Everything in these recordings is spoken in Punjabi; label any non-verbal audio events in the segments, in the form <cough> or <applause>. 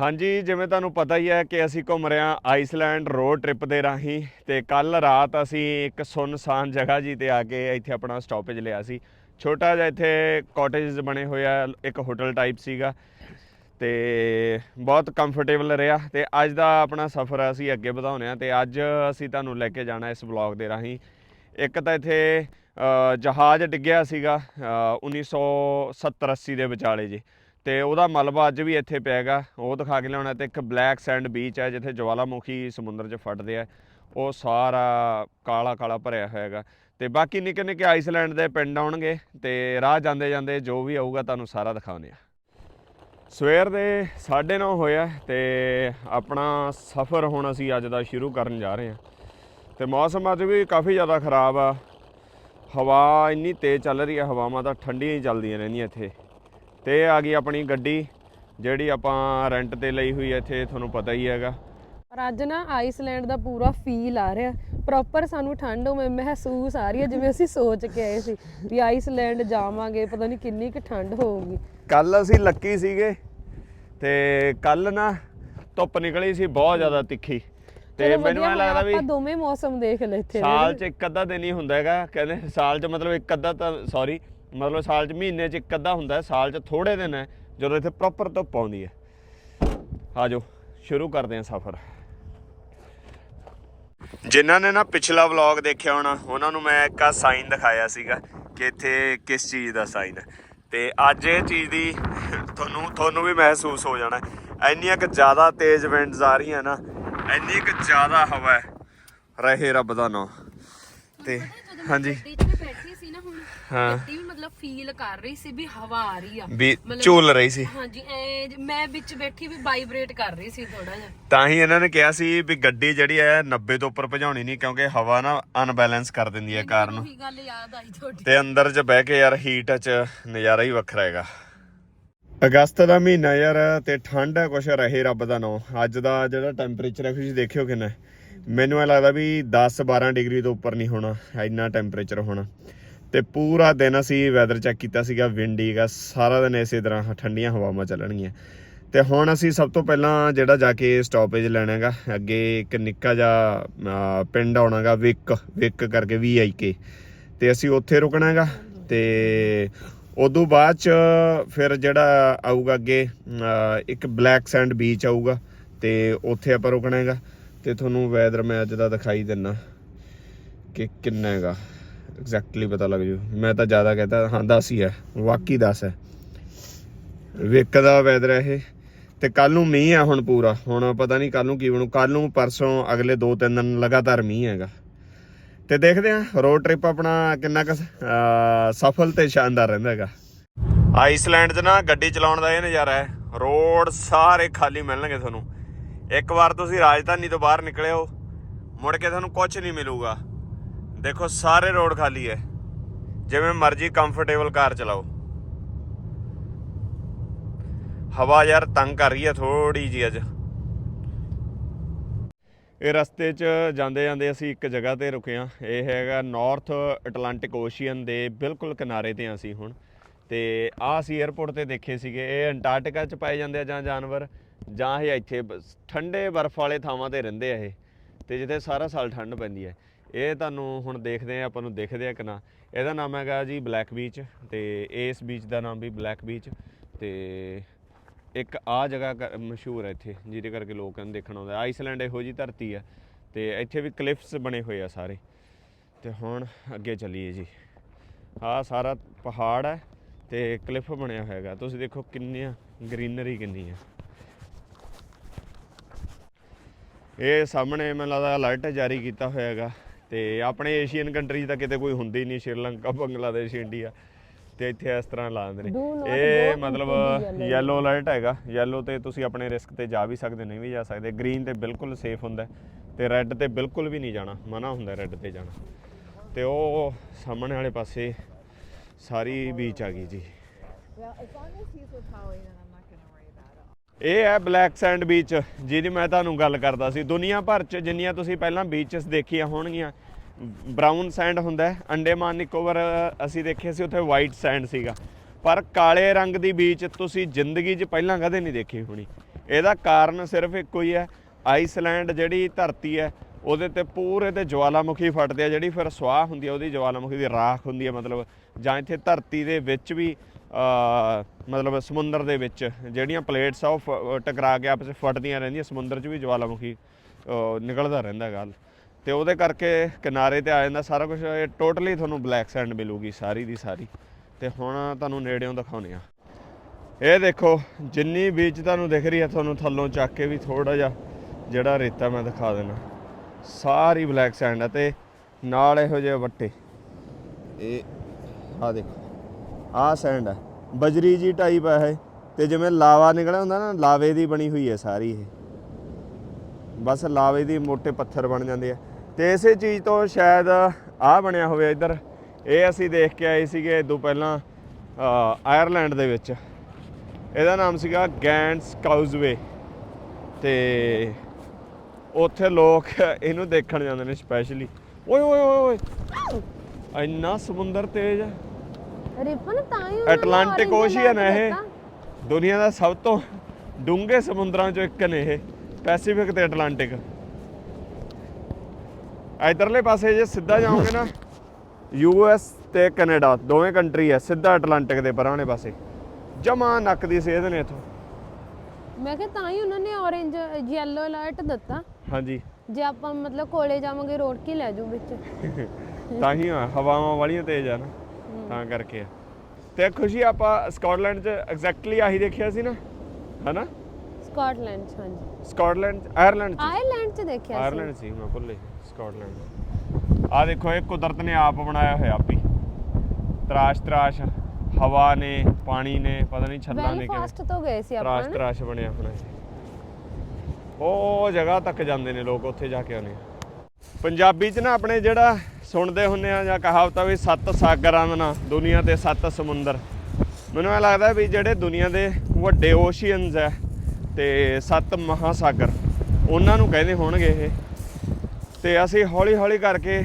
ਹਾਂਜੀ ਜਿਵੇਂ ਤੁਹਾਨੂੰ ਪਤਾ ਹੀ ਹੈ ਕਿ ਅਸੀਂ ਘੁੰਮ ਰਹੇ ਹਾਂ ਆਈਸਲੈਂਡ ਰੋਡ ਟ੍ਰਿਪ ਦੇ ਰਾਹੀਂ ਤੇ ਕੱਲ ਰਾਤ ਅਸੀਂ ਇੱਕ ਸੁੰਨਸਾਨ ਜਗ੍ਹਾ ਜੀ ਤੇ ਆ ਕੇ ਇੱਥੇ ਆਪਣਾ ਸਟਾਪੇਜ ਲਿਆ ਸੀ। ਛੋਟਾ ਜਿਹਾ ਇੱਥੇ ਕਾਟੇਜਸ ਬਣੇ ਹੋਏ ਆ ਇੱਕ ਹੋਟਲ ਟਾਈਪ ਸੀਗਾ ਤੇ ਬਹੁਤ ਕੰਫਰਟੇਬਲ ਰਿਹਾ ਤੇ ਅੱਜ ਦਾ ਆਪਣਾ ਸਫ਼ਰ ਅਸੀਂ ਅੱਗੇ ਵਧਾਉਣੇ ਆ ਤੇ ਅੱਜ ਅਸੀਂ ਤੁਹਾਨੂੰ ਲੈ ਕੇ ਜਾਣਾ ਇਸ ਵਲੌਗ ਦੇ ਰਾਹੀਂ। ਇੱਕ ਤਾਂ ਇੱਥੇ ਜਹਾਜ਼ ਡਿੱਗਿਆ ਸੀਗਾ ਅ, 1970-80 ਦੇ ਵਿਚਾਲੇ ਜੀ। ਤੇ ਉਹਦਾ ਮਲਬਾ ਅੱਜ ਵੀ ਇੱਥੇ ਪਿਆ ਹੈਗਾ ਉਹ ਦਿਖਾ ਕੇ ਲਿਆਉਣਾ ਤੇ ਇੱਕ ਬਲੈਕ ਸੈਂਡ ਬੀਚ ਹੈ, ਜਿੱਥੇ ਜਵਾਲਾਮੁਖੀ ਸਮੁੰਦਰ 'ਚ ਫਟਦੇ ਆ। ਉਹ ਸਾਰਾ ਕਾਲਾ ਕਾਲਾ ਭਰਿਆ ਹੋਇਆ ਹੈਗਾ ਤੇ ਬਾਕੀ ਨਿੱਕੇ ਨਿੱਕੇ ਆਈਸਲੈਂਡ ਦੇ ਪਿੰਡ ਆਉਣਗੇ ਤੇ ਰਾਹ ਜਾਂਦੇ ਜਾਂਦੇ ਜੋ ਵੀ ਆਊਗਾ ਤੁਹਾਨੂੰ ਸਾਰਾ ਦਿਖਾਉਂਦੇ ਆ। ਸਵੇਰ ਦੇ 9:30 ਹੋਇਆ ਤੇ ਆਪਣਾ ਸਫ਼ਰ ਹੁਣ ਅਸੀਂ ਅੱਜ ਦਾ ਸ਼ੁਰੂ ਕਰਨ ਜਾ ਰਹੇ ਹਾਂ। ਤੇ ਮੌਸਮ ਅੱਜ ਵੀ ਕਾਫੀ ਜ਼ਿਆਦਾ ਖਰਾਬ ਆ। ਹਵਾ ਇੰਨੀ ਤੇਜ਼ ਚੱਲ ਰਹੀ ਹੈ ਹਵਾਵਾਂ ਤਾਂ ਠੰਡੀਆਂ ਹੀ ਚੱਲਦੀਆਂ ਰਹਿੰਦੀਆਂ ਇੱਥੇ। ਤੇ ਇਹ ਆ ਗਈ ਆਪਣੀ ਗੱਡੀ ਜਿਹੜੀ ਆਪਾਂ ਰੈਂਟ ਤੇ ਲਈ ਹੋਈ ਹੈ ਇੱਥੇ ਤੁਹਾਨੂੰ ਪਤਾ ਹੀ ਹੈਗਾ। ਪਰ ਅੱਜ ਨਾ ਆਈਸਲੈਂਡ ਦਾ ਪੂਰਾ ਫੀਲ ਆ ਰਿਹਾ। ਪ੍ਰੋਪਰ ਸਾਨੂੰ ਠੰਡ ਉਵੇਂ ਮਹਿਸੂਸ ਆ ਰਹੀ ਹੈ ਜਿਵੇਂ ਅਸੀਂ ਸੋਚ ਕੇ ਆਏ ਸੀ ਵੀ ਆਈਸਲੈਂਡ ਜਾਵਾਂਗੇ ਪਤਾ ਨਹੀਂ ਕਿੰਨੀ ਕੁ ਠੰਡ ਹੋਊਗੀ। ਕੱਲ ਅਸੀਂ ਲੱਕੀ ਸੀਗੇ ਤੇ ਕੱਲ ਨਾ ਧੁੱਪ ਨਿਕਲੀ ਸੀ ਬਹੁਤ ਜ਼ਿਆਦਾ ਤਿੱਖੀ। ਤੇ ਮੈਨੂੰ ਹੋਇਆ ਲੱਗਦਾ ਵੀ ਆਪਾਂ ਦੋਵੇਂ ਮੌਸਮ ਦੇਖ ਲਏ ਇੱਥੇ। ਸਾਲ 'ਚ ਇੱਕ ਅੱਧਾ ਦਿਨ ਹੀ ਹੁੰਦਾ ਹੈਗਾ ਕਹਿੰਦੇ ਸਾਲ 'ਚ ਮਤਲਬ ਇੱਕ ਅੱਧਾ ਤਾਂ ਸੌਰੀ ਮਤਲਬ ਸਾਲ 'ਚ ਮਹੀਨੇ 'ਚ ਇੱਕ ਅੱਧਾ ਹੁੰਦਾ ਹੈ ਸਾਲ 'ਚ ਥੋੜੇ ਦਿਨ ਹੈ ਜਦੋਂ ਇੱਥੇ ਪ੍ਰੋਪਰ ਧੁੱਪ ਆਉਂਦੀ ਹੈ। ਆਜੋ ਸ਼ੁਰੂ ਕਰਦੇ ਹਾਂ ਸਫ਼ਰ। ਜਿਨ੍ਹਾਂ ਨੇ ਨਾ ਪਿਛਲਾ ਵਲੌਗ ਦੇਖਿਆ ਹੋਣਾ ਉਹਨਾਂ ਨੂੰ ਮੈਂ ਇੱਕ ਆ ਸਾਈਨ ਦਿਖਾਇਆ ਸੀਗਾ ਕਿ ਇੱਥੇ ਕਿਸ ਚੀਜ਼ ਦਾ ਸਾਈਨ ਹੈ। ਤੇ ਅੱਜ ਇਹ ਚੀਜ਼ ਦੀ ਤੁਹਾਨੂੰ ਤੁਹਾਨੂੰ ਵੀ ਮਹਿਸੂਸ ਹੋ ਜਾਣਾ। ਇੰਨੀਆਂ ਕਿ ਜ਼ਿਆਦਾ ਤੇਜ਼ ਵਿੰਡਸ ਆ ਰਹੀਆਂ ਨਾ ਇੰਨੀ ਕਿ ਜ਼ਿਆਦਾ ਹਵਾ ਹੈ। ਰਹੇ ਰੱਬ ਦਾ ਨਾਮ। ਤੇ ਹਾਂਜੀ। ਗੱਡੀ 'ਚ ਮੈਂ ਬੈਠੀ ਸੀ ਨਾ ਹੁਣ ਹਾਂ। ਮਤਲਬ ਫੀਲ ਕਰ ਰਹੀ ਸੀ ਵੀ ਹਵਾ ਆ ਰਹੀ ਆ। ਵੀ ਝੂਲ ਰਹੀ ਸੀ। ਹਾਂਜੀ ਐ ਮੈਂ ਵਿੱਚ ਬੈਠੀ ਵੀ ਵਾਈਬ੍ਰੇਟ ਕਰ ਰਹੀ ਸੀ ਥੋੜਾ ਜਿਹਾ। ਤਾਂ ਹੀ ਇਹਨਾਂ ਨੇ ਕਿਹਾ ਸੀ ਵੀ ਗੱਡੀ ਜਿਹੜੀ ਹੈ 90 ਤੋਂ ਉੱਪਰ ਭਜਾਉਣੀ ਨਹੀਂ ਕਿਉਂਕਿ ਹਵਾ ਨਾ ਅਨਬੈਲੈਂਸ ਕਰ ਦਿੰਦੀ ਹੈ ਕਾਰ ਨੂੰ। ਉਹੀ ਗੱਲ ਯਾਦ ਆਈ ਤੁਹਾਡੀ। ਤੇ ਅੰਦਰ 'ਚ ਬਹਿ ਕੇ ਯਾਰ ਹੀਟ 'ਚ ਨਜ਼ਾਰਾ ਹੀ ਵੱਖਰਾ ਹੈਗਾ। ਅਗਸਤ ਦਾ ਮਹੀਨਾ ਯਾਰ ਤੇ ਠੰਡ ਹੈ ਕੁਛ ਰਹੇ ਰੱਬ ਦਾ ਨਾਮ ਅੱਜ ਦਾ ਜਿਹੜਾ ਟੈਂਪਰੇਚਰ ਹੈ ਤੁਸੀਂ ਦੇਖਿਓ ਕਿੰਨਾ। ਮੈਨੂੰ ਇਹ ਲੱਗਦਾ ਵੀ 10 12 ਡਿਗਰੀ ਤੋਂ ਉੱਪਰ ਨਹੀਂ ਹੋਣਾ ਇੰਨਾ ਟੈਂਪਰੇਚਰ ਹੋਣਾ। ਤੇ ਪੂਰਾ ਦਿਨ ਅਸੀਂ ਵੈਦਰ ਚੈੱਕ ਕੀਤਾ ਸੀਗਾ ਵਿੰਡੀਗਾ ਸਾਰਾ ਦਿਨ ਇਸੇ ਤਰ੍ਹਾਂ ਠੰਡੀਆਂ ਹਵਾਵਾਂ ਚੱਲਣਗੀਆਂ। ਤੇ ਹੁਣ ਅਸੀਂ ਸਭ ਤੋਂ ਪਹਿਲਾਂ ਜਿਹੜਾ ਜਾ ਕੇ ਸਟਾਪੇਜ ਲੈਣਾਗਾ ਅੱਗੇ ਇੱਕ ਨਿੱਕਾ ਜਿਹਾ ਅਹ, ਪਿੰਡ ਆਉਣਾਗਾ ਵਿਕ ਵਿਕ ਕਰਕੇ ਵੀ ਆਈ ਕੇ ਤੇ ਅਸੀਂ ਉੱਥੇ ਰੁਕਣਾਗਾ ਤੇ ਉਦੋਂ ਬਾਅਦ ਚ ਫਿਰ ਜਿਹੜਾ ਆਊਗਾ ਅੱਗੇ ਇੱਕ ਬਲੈਕ ਸੈਂਡ ਬੀਚ ਆਊਗਾ ਤੇ ਉੱਥੇ ਆਪਾਂ ਰੁਕਣਾਗਾ ਤੇ ਤੁਹਾਨੂੰ ਵੈਦਰ ਮੈਂ ਅੱਜ ਦਾ ਦਿਖਾਈ ਦਿੰਨਾ ਕਿ ਕਿੰਨਾ ਹੈਗਾ। ਐਗਜ਼ੈਕਟਲੀ ਪਤਾ ਲੱਗ ਜੂ। ਮੈਂ ਤਾਂ ਜ਼ਿਆਦਾ ਕਹਤਾ ਹਾਂ 10 ਹੀ ਹੈ ਵਾਕਈ 10 ਹੈ ਵਿਕ ਦਾ ਵੈਦਰ ਹੈ ਇਹ। ਤੇ ਕੱਲ ਨੂੰ ਮੀਂਹ ਆ ਹੁਣ ਪੂਰਾ। ਹੁਣ ਪਤਾ ਨਹੀਂ ਕੱਲ ਨੂੰ ਕੀ ਬਣੂ। ਕੱਲ ਨੂੰ ਪਰਸੋਂ ਅਗਲੇ 2-3 ਦਿਨ ਲਗਾਤਾਰ ਮੀਂਹ ਹੈਗਾ। ਤੇ ਦੇਖਦੇ ਆ ਰੋਡ ਟ੍ਰਿਪ ਆਪਣਾ ਕਿੰਨਾ ਕੁ ਸਫਲ ਤੇ ਸ਼ਾਨਦਾਰ ਰਹਿੰਦਾ ਹੈਗਾ। ਆਈਸਲੈਂਡ 'ਚ ਨਾ ਗੱਡੀ ਚਲਾਉਣ ਦਾ ਇਹ ਨਜ਼ਾਰਾ ਹੈ। ਰੋਡ ਸਾਰੇ ਖਾਲੀ ਮਿਲਣਗੇ ਤੁਹਾਨੂੰ। ਇੱਕ ਵਾਰ ਤੁਸੀਂ ਰਾਜਧਾਨੀ ਤੋਂ ਬਾਹਰ ਨਿਕਲੇ ਹੋ, ਮੁੜ ਕੇ ਤੁਹਾਨੂੰ ਕੁਝ ਨਹੀਂ ਮਿਲੂਗਾ। ਦੇਖੋ, ਸਾਰੇ ਰੋਡ ਖਾਲੀ ਹੈ ਜਿਵੇਂ ਮਰਜ਼ੀ ਕੰਫਰਟੇਬਲ ਕਾਰ ਚਲਾਓ। ਹਵਾ ਯਾਰ ਤੰਗ ਕਰ ਰਹੀ ਹੈ ਥੋੜੀ ਜੀ ਅੱਜ। ਇਹ ਰਸਤੇ 'ਚ ਜਾਂਦੇ ਜਾਂਦੇ ਅਸੀਂ ਇੱਕ ਜਗ੍ਹਾ ਤੇ ਰੁਕੇ ਹਾਂ ਇਹ ਹੈਗਾ ਨਾਰਥ ਅਟਲਾਂਟਿਕ ਓਸ਼ੀਅਨ ਦੇ ਬਿਲਕੁਲ ਕਿਨਾਰੇ ਤੇ ਹਾਂ ਅਸੀਂ ਹੁਣ। ਤੇ ਆਹ ਅਸੀਂ 에ਅਰਪੋਰਟ ਤੇ ਦੇਖੇ ਸੀਗੇ। ਇਹ ਅੰਟਾਰਕਟਿਕਾ 'ਚ ਪਾਏ ਜਾਂਦੇ ਆ ਜਾਂ ਜਾਨਵਰ, ਜਾਂ ਇਹ ਇੱਥੇ ਬਸ ਠੰਡੇ ਬਰਫ਼ ਵਾਲੇ ਥਾਵਾਂ ਤੇ ਰਹਿੰਦੇ ਆ ਇਹ। ਤੇ ਜਿੱਥੇ ਸਾਰਾ ਸਾਲ ਠੰਡ ਪੈਂਦੀ ਹੈ ਇਹ ਤੁਹਾਨੂੰ ਹੁਣ ਦੇਖਦੇ ਆ ਆਪਾਂ ਨੂੰ ਦੇਖਦੇ ਆ ਕਿ ਨਾ। ਇਹਦਾ ਨਾਮ ਹੈਗਾ ਜੀ ਬਲੈਕ ਬੀਚ ਤੇ ਇਸ ਬੀਚ ਦਾ ਨਾਮ ਵੀ ਬਲੈਕ ਬੀਚ ਤੇ ਇੱਕ ਆ ਜਗ੍ਹਾ ਕ- ਮਸ਼ਹੂਰ ਹੈ ਇੱਥੇ, ਜਿਹਦੇ ਕਰਕੇ ਲੋਕ ਇਹਨੂੰ ਦੇਖਣ ਆਉਂਦੇ ਆਈਸਲੈਂਡ ਇਹੋ ਜੀ ਧਰਤੀ ਹੈ ਤੇ ਇੱਥੇ ਵੀ ਕਲਿਫਸ ਬਣੇ ਹੋਏ ਆ ਸਾਰੇ। ਤੇ ਹੁਣ ਅੱਗੇ ਚੱਲੀਏ ਜੀ। ਆਹ ਸਾਰਾ ਪਹਾੜ ਹੈ ਤੇ ਕਲਿਫ ਬਣਿਆ ਹੋਇਆ ਹੈਗਾ ਤੁਸੀਂ ਦੇਖੋ ਕਿੰਨੀਆਂ ਗ੍ਰੀਨਰੀ ਕਿੰਨੀ ਹੈ ਇਹ ਸਾਹਮਣੇ ਮੈਨੂੰ ਲੱਗਦਾ ਅਲਰਟ ਜਾਰੀ ਕੀਤਾ ਹੋਇਆ ਹੈਗਾ ਤੇ ਆਪਣੇ ਏਸ਼ੀਅਨ ਕੰਟਰੀਜ਼ ਤਾਂ ਕਿਤੇ ਕੋਈ ਹੁੰਦੀ ਹੀ ਨਹੀਂ ਸ਼੍ਰੀਲੰਕਾ ਬੰਗਲਾਦੇਸ਼ ਇੰਡੀਆ ਤੇ ਇੱਥੇ ਇਸ ਤਰ੍ਹਾਂ ਲਾ ਦਿੰਦੇ ਨੇ। ਇਹ ਮਤਲਬ. ਯੈਲੋ ਅਲਰਟ ਹੈਗਾ। ਯੈਲੋ ਤੇ ਤੁਸੀਂ ਆਪਣੇ ਰਿਸਕ ਤੇ ਜਾ ਵੀ ਸਕਦੇ ਨਹੀਂ ਵੀ ਜਾ ਸਕਦੇ। ਗ੍ਰੀਨ ਤੇ ਬਿਲਕੁਲ ਸੇਫ ਹੁੰਦਾ ਤੇ ਰੈੱਡ ਤੇ ਬਿਲਕੁਲ ਵੀ ਨਹੀਂ ਜਾਣਾ ਮਨਾ ਹੁੰਦਾ ਰੈੱਡ ਤੇ ਜਾਣਾ। ਤੇ ਉਹ ਸਾਹਮਣੇ ਵਾਲੇ ਪਾਸੇ ਸਾਰੀ ਬੀਚ ਆ ਗਈ ਜੀ। Well, as long as he's with Holly, then I'm ਇਹ ਹੈ ਬਲੈਕ ਸੈਂਡ ਬੀਚ ਜਿਹਦੀ ਮੈਂ ਤੁਹਾਨੂੰ ਗੱਲ ਕਰਦਾ ਸੀ। ਦੁਨੀਆ ਭਰ ਚ ਜਿੰਨੀਆਂ ਤੁਸੀਂ ਪਹਿਲਾਂ ਬੀਚਸ ਦੇਖੀਆਂ ਹੋਣਗੀਆਂ ਬ੍ਰਾਊਨ ਸੈਂਡ ਹੁੰਦਾ ਹੈ, ਅੰਡੇਮਾਨ ਨਿਕੋਬਰ ਅਸੀਂ ਦੇਖੇ ਸੀ, ਉੱਥੇ ਵਾਈਟ ਸੈਂਡ ਸੀਗਾ। ਪਰ ਕਾਲੇ ਰੰਗ ਦੀ ਬੀਚ ਤੁਸੀਂ ਜ਼ਿੰਦਗੀ 'ਚ ਪਹਿਲਾਂ ਕਦੇ ਨਹੀਂ ਦੇਖੀ ਹੋਣੀ। ਇਹਦਾ ਕਾਰਨ ਸਿਰਫ ਇੱਕੋ ਹੀ ਹੈ ਆਈਸਲੈਂਡ ਜਿਹੜੀ ਧਰਤੀ ਹੈ, ਉਹਦੇ ਤੇ ਪੂਰੇ ਤੇ ਜਵਾਲਾਮੁਖੀ ਫਟਦੇ ਆ, ਜਿਹੜੀ ਫਿਰ ਸਵਾਹ ਹੁੰਦੀ ਹੈ ਉਹਦੀ ਜਵਾਲਾਮੁਖੀ ਦੀ ਰਾਖ ਹੁੰਦੀ ਹੈ ਮਤਲਬ ਜਾਂ ਇੱਥੇ ਧਰਤੀ ਦੇ ਵਿੱਚ ਵੀ ਮਤਲਬ ਸਮੁੰਦਰ ਦੇ ਵਿੱਚ ਜਿਹੜੀਆਂ ਪਲੇਟਸ ਆ ਉਹ ਫ- ਟਕਰਾ ਕੇ ਆਪਸ ਵਿੱਚ ਫਟਦੀਆਂ ਰਹਿੰਦੀਆਂ, ਸਮੁੰਦਰ 'ਚ ਵੀ ਜਵਾਲਾਮੁਖੀ ਨਿਕਲਦਾ ਰਹਿੰਦਾ ਗੱਲ। ਤੇ ਉਹਦੇ ਕਰਕੇ ਕਿਨਾਰੇ ਤੇ ਆ ਜਾਂਦਾ ਸਾਰਾ ਕੁਝ ਇਹ ਟੋਟਲੀ ਤੁਹਾਨੂੰ ਬਲੈਕ ਸੈਂਡ ਮਿਲੂਗੀ ਸਾਰੀ ਦੀ ਸਾਰੀ। ਤੇ ਹੁਣ ਤੁਹਾਨੂੰ ਨੇੜਿਓਂ ਦਿਖਾਉਨੇ ਆ ਇਹ ਦੇਖੋ, ਜਿੰਨੀ ਬੀਚ ਤੁਹਾਨੂੰ ਦਿਖ ਰਹੀ ਹੈ ਤੁਹਾਨੂੰ ਥੱਲੋਂ ਚੱਕ ਕੇ ਵੀ ਥੋੜਾ ਜਿਹਾ ਜਿਹੜਾ ਰੇਤਾ ਮੈਂ ਦਿਖਾ ਦੇਣਾ ਸਾਰੀ ਬਲੈਕ ਸੈਂਡ ਹੈ ਤੇ ਨਾਲ ਇਹੋ ਜਿਹੇ ਵੱਟੇ। ਇਹ ਆ ਦੇਖੋ। ਆਹ ਸੈਂਡ ਹੈ ਬਜਰੀ ਜੀ ਟਾਈਪ ਹੈ ਇਹ। ਤੇ ਜਿਵੇਂ ਲਾਵਾ ਨਿਕਲਿਆ ਹੁੰਦਾ ਨਾ, ਲਾਵੇ ਦੀ ਬਣੀ ਹੋਈ ਹੈ ਸਾਰੀ ਇਹ। ਬਸ ਲਾਵੇ ਦੀ ਮੋٹے ਪੱਥਰ ਬਣ ਜਾਂਦੇ ਆ। ਤੇ ਇਸੇ ਚੀਜ਼ ਤੋਂ ਸ਼ਾਇਦ ਆਹ ਬਣਿਆ ਹੋਵੇ ਇੱਧਰ। ਇਹ ਅਸੀਂ ਦੇਖ ਕੇ ਆਏ ਸੀਗੇ ਇਦੋਂ ਪਹਿਲਾਂ ਆਇਰਲੈਂਡ ਦੇ ਵਿੱਚ। ਇਹਦਾ ਨਾਮ ਸੀਗਾ ਗੈਂਡਸ ਕਾਊਜ਼ਵੇ ਤੇ ਉੱਥੇ ਲੋਕ ਇਹਨੂੰ ਦੇਖਣ ਜਾਂਦੇ ਨੇ ਸਪੈਸ਼ਲੀ ਓਏ ਓਏ ਓਏ ਇੰਨਾ ਸਮੁੰਦਰ ਤੇਜ਼ ਹੈ ਰਿਪਨ ਤਾਂ ਹੀ ਉਹਨਾਂ ਨੇ ਐਟਲਾਂਟਿਕ orange ਓਸ਼ੀਅਨ ਹੈ alert ਇਹ। ਦਿੱਤਾ। ਦੁਨੀਆ ਦਾ ਸਭ ਤੋਂ ਡੂੰਘੇ ਸਮੁੰਦਰਾਂ ਚੋਂ ਇੱਕ ਨੇ ਇਹ ਪੈਸੀਫਿਕ ਤੇ ਐਟਲਾਂਟਿਕ ਇਧਰਲੇ ਪਾਸੇ ਜੇ ਸਿੱਧਾ ਜਾਓਗੇ ਨਾ ਯੂਐਸ ਤੇ ਕੈਨੇਡਾ ਦੋਵੇਂ ਕੰਟਰੀ ਹੈ ਸਿੱਧਾ ਐਟਲਾਂਟਿਕ ਦੇ ਪਰਾਂਲੇ ਪਾਸੇ। ਜਮਾ ਨੱਕ ਦੀ ਸੇਧ ਨੇ ਇਥੋਂ। ਮੈਂ ਕਿਹਾ ਤਾਂ ਹੀ ਉਹਨਾਂ ਨੇ orange yellow ਅਲਰਟ ਦਿੱਤਾ। ਹਾਂਜੀ। ਜੇ ਆਪਾਂ ਮਤਲਬ ਕੋਲੇ ਜਾਵਾਂਗੇ ਰੋਡ ਕੀ ਲੈ ਜੂ ਵਿੱਚ? ਤਾਂ ਹੀ ਆ, ਹਵਾਵਾਂ ਵਾਲੀਆਂ ਤੇਜ਼ ਆ ਨਾ। ਤਾਂ ਕਰਕੇ ਆ। ਤੇ ਖੁਸ਼ੀ ਆਪਾਂ ਸਕਾਟਲੈਂਡ 'ਚ ਐਗਜ਼ੈਕਟਲੀ ਆਹੀ ਦੇਖਿਆ ਸੀ ਨਾ? ਹਨਾ? ਸਕਾਟਲੈਂਡ 'ਚ, ਹਾਂਜੀ। ਸਕਾਟਲੈਂਡ 'ਚ ਆਇਰਲੈਂਡ 'ਚ? ਆਇਰਲੈਂਡ 'ਚ ਦੇਖਿਆ ਸੀ। ਆਇਰਲੈਂਡ ਸੀ ਮੈਂ ਭੁੱਲ ਸਕਾਟਲੈਂਡ ਆ ਦੇਖੋ ਇਹ ਕੁਦਰਤ ਨੇ ਆਪ ਬਣਾਇਆ ਹੋਇਆ ਆਪੀ। ਤਰਾਸ਼ ਤਰਾਸ਼ ਹਵਾ ਨੇ ਪਾਣੀ ਨੇ ਪਤਾ ਨਹੀਂ ਛੱਲਾਂ ਨੇ ਕਿਵੇਂ। ਫਾਸਟ ਤੋਂ ਗਏ ਸੀ ਆਪਾਂ ਤਰਾਸ਼ ਨਾ ਤਰਾਸ਼ ਬਣਿਆ ਹੋਣਾ ਇਹ। ਉਹ ਜਗ੍ਹਾ ਤੱਕ ਜਾਂਦੇ ਨੇ ਲੋਕ ਉੱਥੇ ਜਾ ਕੇ ਆਉਂਦੇ ਆ ਪੰਜਾਬੀ 'ਚ ਨਾ ਆਪਣੇ ਜਿਹੜਾ ਸੁਣਦੇ ਹੁੰਨੇ ਆ ਜਾਂ ਕਹਾਵਤ ਵੀ ਸੱਤ ਸਾਗਰਾਂ ਦਾ ਨਾਂ ਦੁਨੀਆ ਤੇ ਸੱਤ ਸਮੁੰਦਰ। ਮੈਨੂੰ ਇਹ ਲੱਗਦਾ ਵੀ ਜਿਹੜੇ ਦੁਨੀਆ ਦੇ ਵੱਡੇ ਓਸ਼ੀਅਨਸ ਹੈ ਤੇ ਸੱਤ ਮਹਾਸਾਗਰ ਉਹਨਾਂ ਨੂੰ ਕਹਿੰਦੇ ਹੋਣਗੇ ਇਹ। ਤੇ ਅਸੀਂ ਹੌਲੀ ਹੌਲੀ ਕਰਕੇ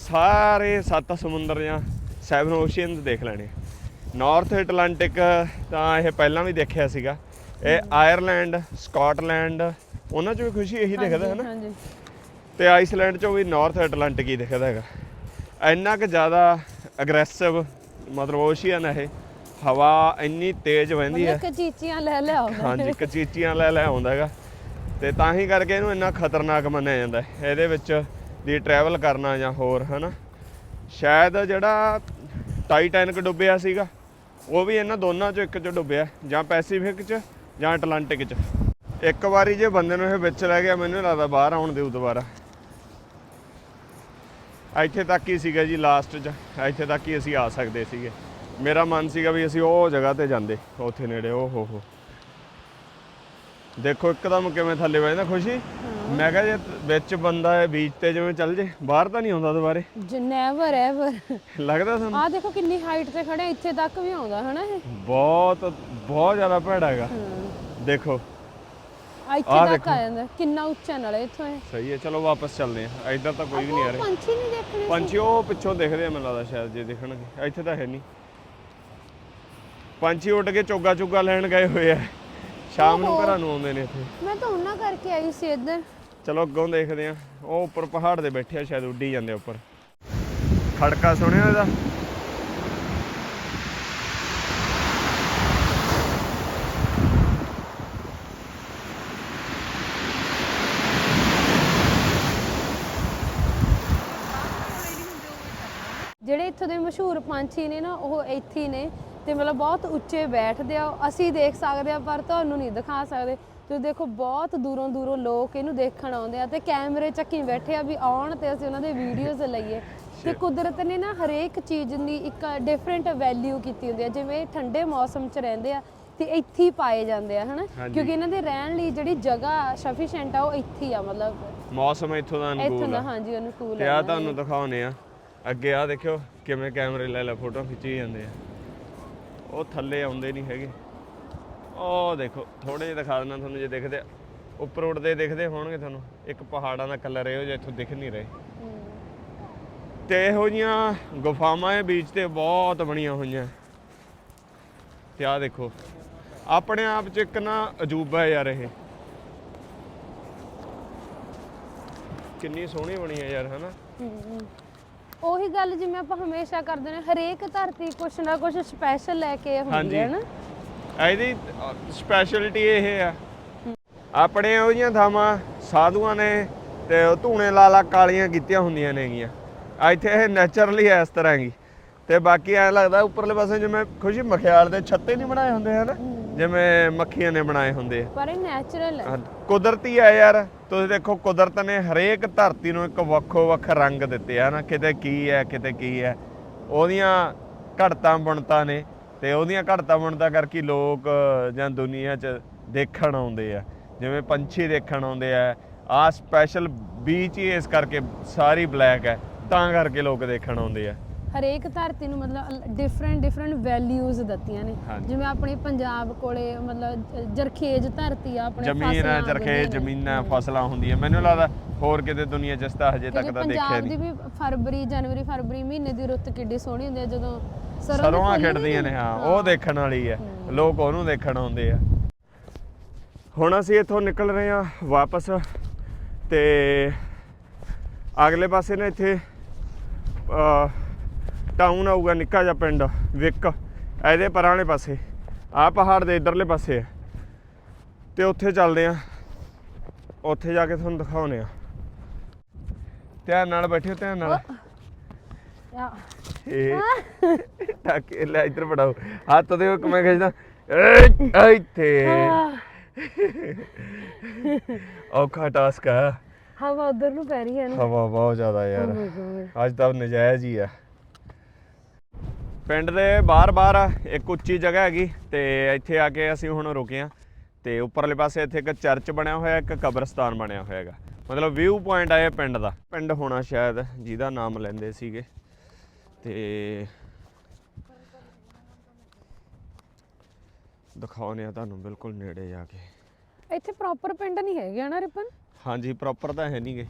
ਸਾਰੇ ਸੱਤ ਸਮੁੰਦਰ ਜਾਂ ਸੈਵਨ ਓਸ਼ੀਅਨਸ ਦੇਖ ਲੈਣੇ। ਨਾਰਥ ਐਟਲਾਂਟਿਕ ਤਾਂ ਇਹ ਪਹਿਲਾਂ ਵੀ ਦੇਖਿਆ ਸੀਗਾ। ਇਹ ਆਇਰਲੈਂਡ ਸਕਾਟਲੈਂਡ ਉਹਨਾਂ 'ਚ ਵੀ ਖੁਸ਼ੀ ਇਹੀ ਦਿਖਦਾ ਹੈ ਨਾ। ਹਾਂਜੀ। ਤੇ ਆਈਸਲੈਂਡ 'ਚੋਂ ਵੀ ਨਾਰਥ ਐਟਲਾਂਟਿਕ ਹੀ ਦਿਖਦਾ ਹੈਗਾ। ਇੰਨਾ ਕਿ ਜ਼ਿਆਦਾ ਅਗਰੈਸਿਵ ਮਤਲਬ ਓਸ਼ੀਅਨ ਹੈ ਇਹ। ਹਵਾ ਇੰਨੀ ਤੇਜ਼ ਵਹਿੰਦੀ ਹੈ। ਕਚੀਚੀਆਂ ਲੈ ਲੈ ਆਉਂਦਾ ਹਾਂਜੀ ਕਚੀਚੀਆਂ ਲੈ ਲੈ ਆਉਂਦਾ ਹੈਗਾ। ਤੇ ਤਾਂ ਹੀ ਕਰਕੇ ਇਹਨੂੰ ਇੰਨਾ ਖਤਰਨਾਕ ਮੰਨਿਆ ਜਾਂਦਾ ਹੈ। ਇਹਦੇ ਵਿੱਚ ਦੀ ਟਰੈਵਲ ਕਰਨਾ ਜਾਂ ਹੋਰ ਹਨਾ। ਸ਼ਾਇਦ ਜਿਹੜਾ ਟਾਈਟੈਨਿਕ ਡੁੱਬਿਆ ਸੀਗਾ ਉਹ ਵੀ ਇਹਨਾਂ ਦੋਨਾਂ ਚੋਂ ਇੱਕ ਚ ਡੁੱਬਿਆ ਜਾਂ ਪੈਸੀਫਿਕ ਚ ਜਾਂ ਐਟਲਾਂਟਿਕ ਚ। ਇੱਕ ਵਾਰੀ ਜੇ ਬੰਦੇ ਨੂੰ ਇਹ ਵਿੱਚ ਲੈ ਗਿਆ ਮੈਨੂੰ ਲੱਗਦਾ ਬਾਹਰ ਆਉਣ ਦੇਊ ਦੁਬਾਰਾ। ਇੱਥੇ ਤੱਕ ਹੀ ਸੀਗਾ ਜੀ ਲਾਸਟ 'ਚ। ਇੱਥੇ ਤੱਕ ਹੀ ਅਸੀਂ ਆ ਸਕਦੇ ਸੀਗੇ। ਮੇਰਾ ਮਨ ਸੀਗਾ ਵੀ ਅਸੀਂ ਉਹ ਜਗ੍ਹਾ ਤੇ ਜਾਂਦੇ ਉੱਥੇ ਨੇੜੇ ਉਹ ਹੋ ਹੋ। ਦੇਖੋ ਇੱਕਦਮ ਕਿਵੇਂ ਥੱਲੇ ਵਜਦਾ ਖੁਸ਼ੀ? ਮੈਂ ਕਿਹਾ ਜੇ ਵਿੱਚ ਬੰਦਾ ਹੈ ਬੀਚ ਤੇ ਜਿਵੇਂ ਚੱਲ ਜੇ ਬਾਹਰ ਤਾਂ ਨਹੀਂ ਆਉਂਦਾ ਦੁਬਾਰੇ? ਨੈਵਰ ਐਵਰ ਲੱਗਦਾ ਤੁਹਾਨੂੰ? ਆ ਦੇਖੋ ਕਿੰਨੀ ਹਾਈਟ ਤੇ ਖੜੇ ਇੱਥੇ ਤੱਕ ਵੀ ਆਉਂਦਾ ਹਨਾ ਇਹ? ਬਹੁਤ ਬਹੁਤ ਜ਼ਿਆਦਾ ਭੈੜਾ ਹੈਗਾ। ਦੇਖੋ ਆ ਇੱਥੇ ਆਹ ਤੱਕ ਦੇਖੋ। ਆ ਜਾਂਦਾ ਕਿੰਨਾ ਉੱਚਾ ਨਾਲੇ ਇੱਥੋਂ ਇਹ। ਸਹੀ ਹੈ ਚਲੋ ਵਾਪਸ ਚੱਲਦੇ ਆ ਇੱਧਰ ਤਾਂ ਕੋਈ ਵੀ ਨਹੀਂ ਆ ਉਹ ਰਿਹਾ ਪੰਛੀ ਨਹੀਂ ਦੇਖਣੇ ਪੰਛੀ ਉਹ ਪਿੱਛੋਂ ਦਿਖਦੇ ਆ ਮੈਨੂੰ ਲੱਗਦਾ ਸ਼ਾਇਦ ਜੇ ਦਿਖਣਗੇ। ਇੱਥੇ ਤਾਂ ਹੈ ਨਹੀਂ। ਪੰਛੀ ਉੱਡ ਕੇ ਚੋਗਾ ਚੁੱਗਾ ਲੈਣ ਗਏ ਹੋਏ ਆ। ਸ਼ਾਮ ਨੂੰ। ਘਰਾਂ ਨੂੰ ਆਉਂਦੇ ਨੇ ਇੱਥੇ। ਮੈਂ ਤਾਂ ਉਹਨਾਂ ਕਰਕੇ ਆਈ ਸੀ ਇੱਧਰ। ਚਲੋ ਅੱਗੋਂ ਦੇਖਦੇ ਆ ਉਹ ਉੱਪਰ ਪਹਾੜ ਦੇ ਬੈਠੇ ਆ ਸ਼ਾਇਦ ਉੱਡੀ ਜਾਂਦੇ ਉੱਪਰ। ਖੜਕਾ ਸੁਣਿਆ ਇਹਦਾ ਜਿਹੜੇ ਇੱਥੋਂ ਦੇ ਮਸ਼ਹੂਰ ਪੰਛੀ ਨੇ ਨਾ ਉਹ ਇੱਥੇ ਹੀ ਨੇ ਤੇ ਮਤਲਬ ਬਹੁਤ ਉੱਚੇ ਬੈਠਦੇ ਆ ਅਸੀਂ ਦੇਖ ਸਕਦੇ ਆ ਪਰ ਤੁਹਾਨੂੰ ਨਹੀਂ ਦਿਖਾ ਸਕਦੇ। ਤੁਸੀਂ ਦੇਖੋ ਬਹੁਤ ਦੂਰੋਂ ਦੂਰੋਂ ਲੋਕ ਇਹਨੂੰ ਦੇਖਣ ਆਉਂਦੇ ਆ ਤੇ ਕੈਮਰੇ ਚੱਕੀ ਬੈਠੇ ਆ ਵੀ ਆਉਣ ਤੇ ਅਸੀਂ ਉਹਨਾਂ ਦੇ ਵੀਡੀਓਜ਼ ਲਈਏ। ਤੇ ਕੁਦਰਤ ਨੇ ਨਾ ਹਰੇਕ ਚੀਜ਼ ਦੀ ਇੱਕ ਡਿਫਰੈਂਟ ਵੈਲਿਊ ਕੀਤੀ ਹੁੰਦੀ ਆ ਜਿਵੇਂ ਠੰਡੇ ਮੌਸਮ 'ਚ ਰਹਿੰਦੇ ਆ ਤੇ ਇੱਥੇ ਹੀ ਪਾਏ ਜਾਂਦੇ ਆ ਹਨਾ। ਕਿਉਂਕਿ ਇਹਨਾਂ ਦੇ ਰਹਿਣ ਲਈ ਜਿਹੜੀ ਜਗ੍ਹਾ ਸਫੀਸ਼ੀਐਂਟ ਆ ਉਹ ਇੱਥੇ ਆ ਮਤਲਬ। ਮੌਸਮ ਇੱਥੋਂ ਦਾ ਇੱਥੋਂ ਅਨੁਕੂਲ ਦਾ ਆ। ਹਾਂਜੀ ਅਨੁਕੂਲ ਤੇ ਆ ਆ ਇਹਨਾਂ ਤੁਹਾਨੂੰ ਦਿਖਾਉਨੇ ਆ। ਅੱਗੇ ਆ ਦੇਖਿਓ ਕਿਵੇਂ ਕੈਮਰੇ ਲੈ ਲੈ ਫੋਟੋ ਖਿੱਚੀ ਜਾਂਦੇ ਆ। ਉਹ ਥੱਲੇ ਆਉਂਦੇ ਨਹੀਂ ਹੈਗੇ। ਉਹ ਦੇਖੋ ਥੋੜੇ ਜਿਹਾ ਦਿਖਾ ਦਿੰਦਾ ਤੁਹਾਨੂੰ ਜੇ ਦਿਖਦੇ ਉੱਪਰ ਉੱਡਦੇ ਦਿਖਦੇ ਹੋਣਗੇ ਤੁਹਾਨੂੰ। ਇੱਕ ਪਹਾੜਾਂ ਦਾ ਕਲਰ ਇਹੋ ਜਿਹਾ ਇੱਥੋਂ ਦਿਖ ਨਹੀਂ ਰਹੇ। ਤੇ ਇਹੋ ਜੀਆਂ ਗੁਫਾਵਾਂ ਇਹ ਬੀਚ ਤੇ ਬਹੁਤ ਬਣੀਆਂ ਹੋਈਆਂ। ਤੇ ਆ ਦੇਖੋ, ਆਪਣੇ ਆਪ ਚ ਇੱਕ ਨਾ ਅਜੂਬਾ ਹੈ ਯਾਰ ਇਹ। ਕਿੰਨੀ ਸੋਹਣੀ ਬਣੀ ਹੈ ਯਾਰ, ਹਨਾ? ਉਹੀ ਗੱਲ ਜਿਵੇਂ ਆਪਾਂ ਹਮੇਸ਼ਾ ਕਰਦੇ ਨੇ ਹਰੇਕ ਧਰਤੀ ਕੁਛ ਨਾ ਕੁਛ ਸਪੈਸ਼ਲ ਲੈ ਕੇ ਹੁੰਦੀ ਹੈ। ਨਾ। ਇਹਦੀ ਸਪੈਸ਼ਲਿਟੀ ਇਹ ਆ। ਆਪਣੇ ਉਹ ਜੀਆਂ ਥਾਵਾਂ ਸਾਧੂਆਂ ਨੇ ਤੇ ਉਹ ਧੂਣੇ ਲਾ ਲਾ ਕਾਲੀਆਂ ਕੀਤੀਆਂ ਹੁੰਦੀਆਂ ਨੇਗੀਆਂ। ਇੱਥੇ ਇਹ ਨੇਚਰਲੀ ਇਸ ਤਰ੍ਹਾਂ ਹੀ ਤੇ ਬਾਕੀ ਐ ਲੱਗਦਾ ਉੱਪਰਲੇ ਪਾਸੇ ਜਿਵੇਂ ਖੁਸ਼ੀ ਮਖਿਆਲ ਦੇ ਛੱਤੇ ਨਹੀਂ ਬਣਾਏ ਹੁੰਦੇ ਹਨ ਜਿਵੇਂ ਮੱਖੀਆਂ ਨੇ ਬਣਾਏ ਹੁੰਦੇ ਆ। ਪਰ ਇਹ ਨੈਚੁਰਲ ਹੈ। ਕੁਦਰਤੀ ਆ ਯਾਰ। ਤੁਸੀਂ ਦੇਖੋ ਕੁਦਰਤ ਨੇ ਹਰੇਕ ਧਰਤੀ ਨੂੰ ਇੱਕ ਵੱਖੋ ਵੱਖ ਰੰਗ ਦਿੱਤੇ ਆ ਨਾ ਕਿਤੇ ਕੀ ਹੈ ਕਿਤੇ ਕੀ ਹੈ। ਉਹਦੀਆਂ ਘੜਤਾਂ ਬਣਤਾਂ ਨੇ ਤੇ ਉਹਦੀਆਂ ਘੜਤਾਂ ਬਣਤਾਂ ਕਰਕੇ ਲੋਕ ਜਾਂ ਦੁਨੀਆ 'ਚ ਦੇਖਣ ਆਉਂਦੇ ਆ। ਜਿਵੇਂ ਪੰਛੀ ਦੇਖਣ ਆਉਂਦੇ ਆ। ਆ ਸਪੈਸ਼ਲ ਬੀਚ ਹੀ ਇਸ ਕਰਕੇ ਸਾਰੀ ਬਲੈਕ ਹੈ ਤਾਂ ਕਰਕੇ ਲੋਕ ਦੇਖਣ ਆਉਂਦੇ ਆ। ਹਰੇਕ ਧਰਤੀ ਨੂੰ ਮਤਲਬ ਡਿਫਰੈਂਟ ਡਿਫਰੈਂਟ ਵੈਲਿਊਜ਼ ਦਿੱਤੀਆਂ ਨੇ। ਹਾਂਜੀ। ਜਿਵੇਂ ਆਪਣੇ ਪੰਜਾਬ ਕੋਲੇ ਮਤਲਬ ਜਰਖੇਜ ਧਰਤੀ ਆ ਆਪਣੇ ਜ਼ਮੀਨ ਫਸਲਾਂ ਚਰਖੇ ਹੁੰਦੀਆਂ ਨੇ। ਜ਼ਮੀਨਾਂ ਫਸਲਾਂ ਹੁੰਦੀਆਂ। ਮੈਨੂੰ ਲੱਗਦਾ ਹੋਰ ਕਿਤੇ ਦੁਨੀਆ 'ਚ ਇਸ ਤਾਂ ਹਜੇ ਤੱਕ ਕਿਉਂਕਿ ਤਾਂ ਦੇਖਿਆ ਪੰਜਾਬ ਦੀ ਨਹੀਂ ਵੀ ਫਰਵਰੀ ਜਨਵਰੀ ਫਰਵਰੀ ਮਹੀਨੇ ਦੀ ਰੁੱਤ ਕਿੱਡੀ ਸੋਹਣੀ ਹੁੰਦੀ ਹੈ ਜਦੋਂ ਸਰੋਂ ਦੇ ਫੁੱਲ ਨੀ ਖਿੜਦੀਆਂ ਨੇ ਹਾਂ ਉਹ। ਦੇਖਣ ਵਾਲੀ ਹੈ। ਲੋਕ ਉਹਨੂੰ ਦੇਖਣ ਆਉਂਦੇ ਆ। ਹੁਣ ਅਸੀਂ ਇੱਥੋਂ ਨਿਕਲ ਰਹੇ ਹਾਂ ਵਾਪਸ ਤੇ ਅਗਲੇ ਪਾਸੇ ਨਾ ਇੱਥੇ ਟਾਊਨ ਆਊਗਾ ਨਿੱਕਾ ਜਿਹਾ ਪਿੰਡ ਵਿਕ ਇਹਦੇ ਪਰਾਲੇ ਪਾਸੇ। ਆ ਪਹਾੜ ਦੇ ਇਧਰਲੇ ਪਾਸੇ ਹੈ ਤੇ ਉੱਥੇ ਚੱਲਦੇ ਆ। ਉੱਥੇ ਜਾ ਕੇ ਤੁਹਾਨੂੰ ਦਿਖਾਉਨੇ ਆ। ਧਿਆਨ ਨਾਲ ਬੈਠਿਓ ਧਿਆਨ ਨਾਲ। ਆ, ਇਹ ਟਾਕੇ ਲੈ ਇੱਧਰ ਫੜਾਓ। ਹੱਥ ਦੇ ਉਹ ਮੈਂ ਖਿੱਚਦਾ। ਏ ਇੱਥੇ। ਔਖਾ ਟਾਸਕ ਆ। ਹਵਾ ਉਧਰ ਨੂੰ ਪੈ ਰਹੀ ਹੈ ਨਾ। ਹਵਾ ਬਹੁਤ ਜ਼ਿਆਦਾ ਯਾਰ. ਅੱਜ ਤਾਂ ਨਜਾਇਜ਼ ਹੀ ਆ। ਪਿੰਡ ਦੇ ਬਾਹਰ-ਬਾਹਰ ਇੱਕ ਉੱਚੀ ਜਗ੍ਹਾ ਹੈਗੀ ਤੇ ਇੱਥੇ ਆ ਕੇ ਅਸੀਂ ਹੁਣ ਰੁਕੇ ਆ ਤੇ ਉੱਪਰਲੇ ਪਾਸੇ ਇੱਥੇ ਇੱਕ ਚਰਚ ਬਣਿਆ ਹੋਇਆ ਇੱਕ ਕਬਰਸਤਾਨ ਬਣਿਆ ਹੋਇਆ ਹੈਗਾ। ਮਤਲਬ ਵਿਊ ਪੁਆਇੰਟ ਆ ਇਹ ਪਿੰਡ ਦਾ। ਪਿੰਡ ਹੋਣਾ ਸ਼ਾਇਦ ਜਿਹਦਾ ਨਾਮ ਲੈਂਦੇ ਸੀਗੇ। ਤੇ ਦਿਖਾਉਨੇ ਆ ਤੁਹਾਨੂੰ ਬਿਲਕੁਲ ਨੇੜੇ ਜਾ ਕੇ। ਇੱਥੇ ਪ੍ਰੋਪਰ ਪਿੰਡ ਨਹੀਂ ਹੈਗੇ ਨਾ ਰਿਪਨ? ਹਾਂਜੀ ਪ੍ਰੋਪਰ ਤਾਂ ਹੈ ਨਹੀਂਗੇ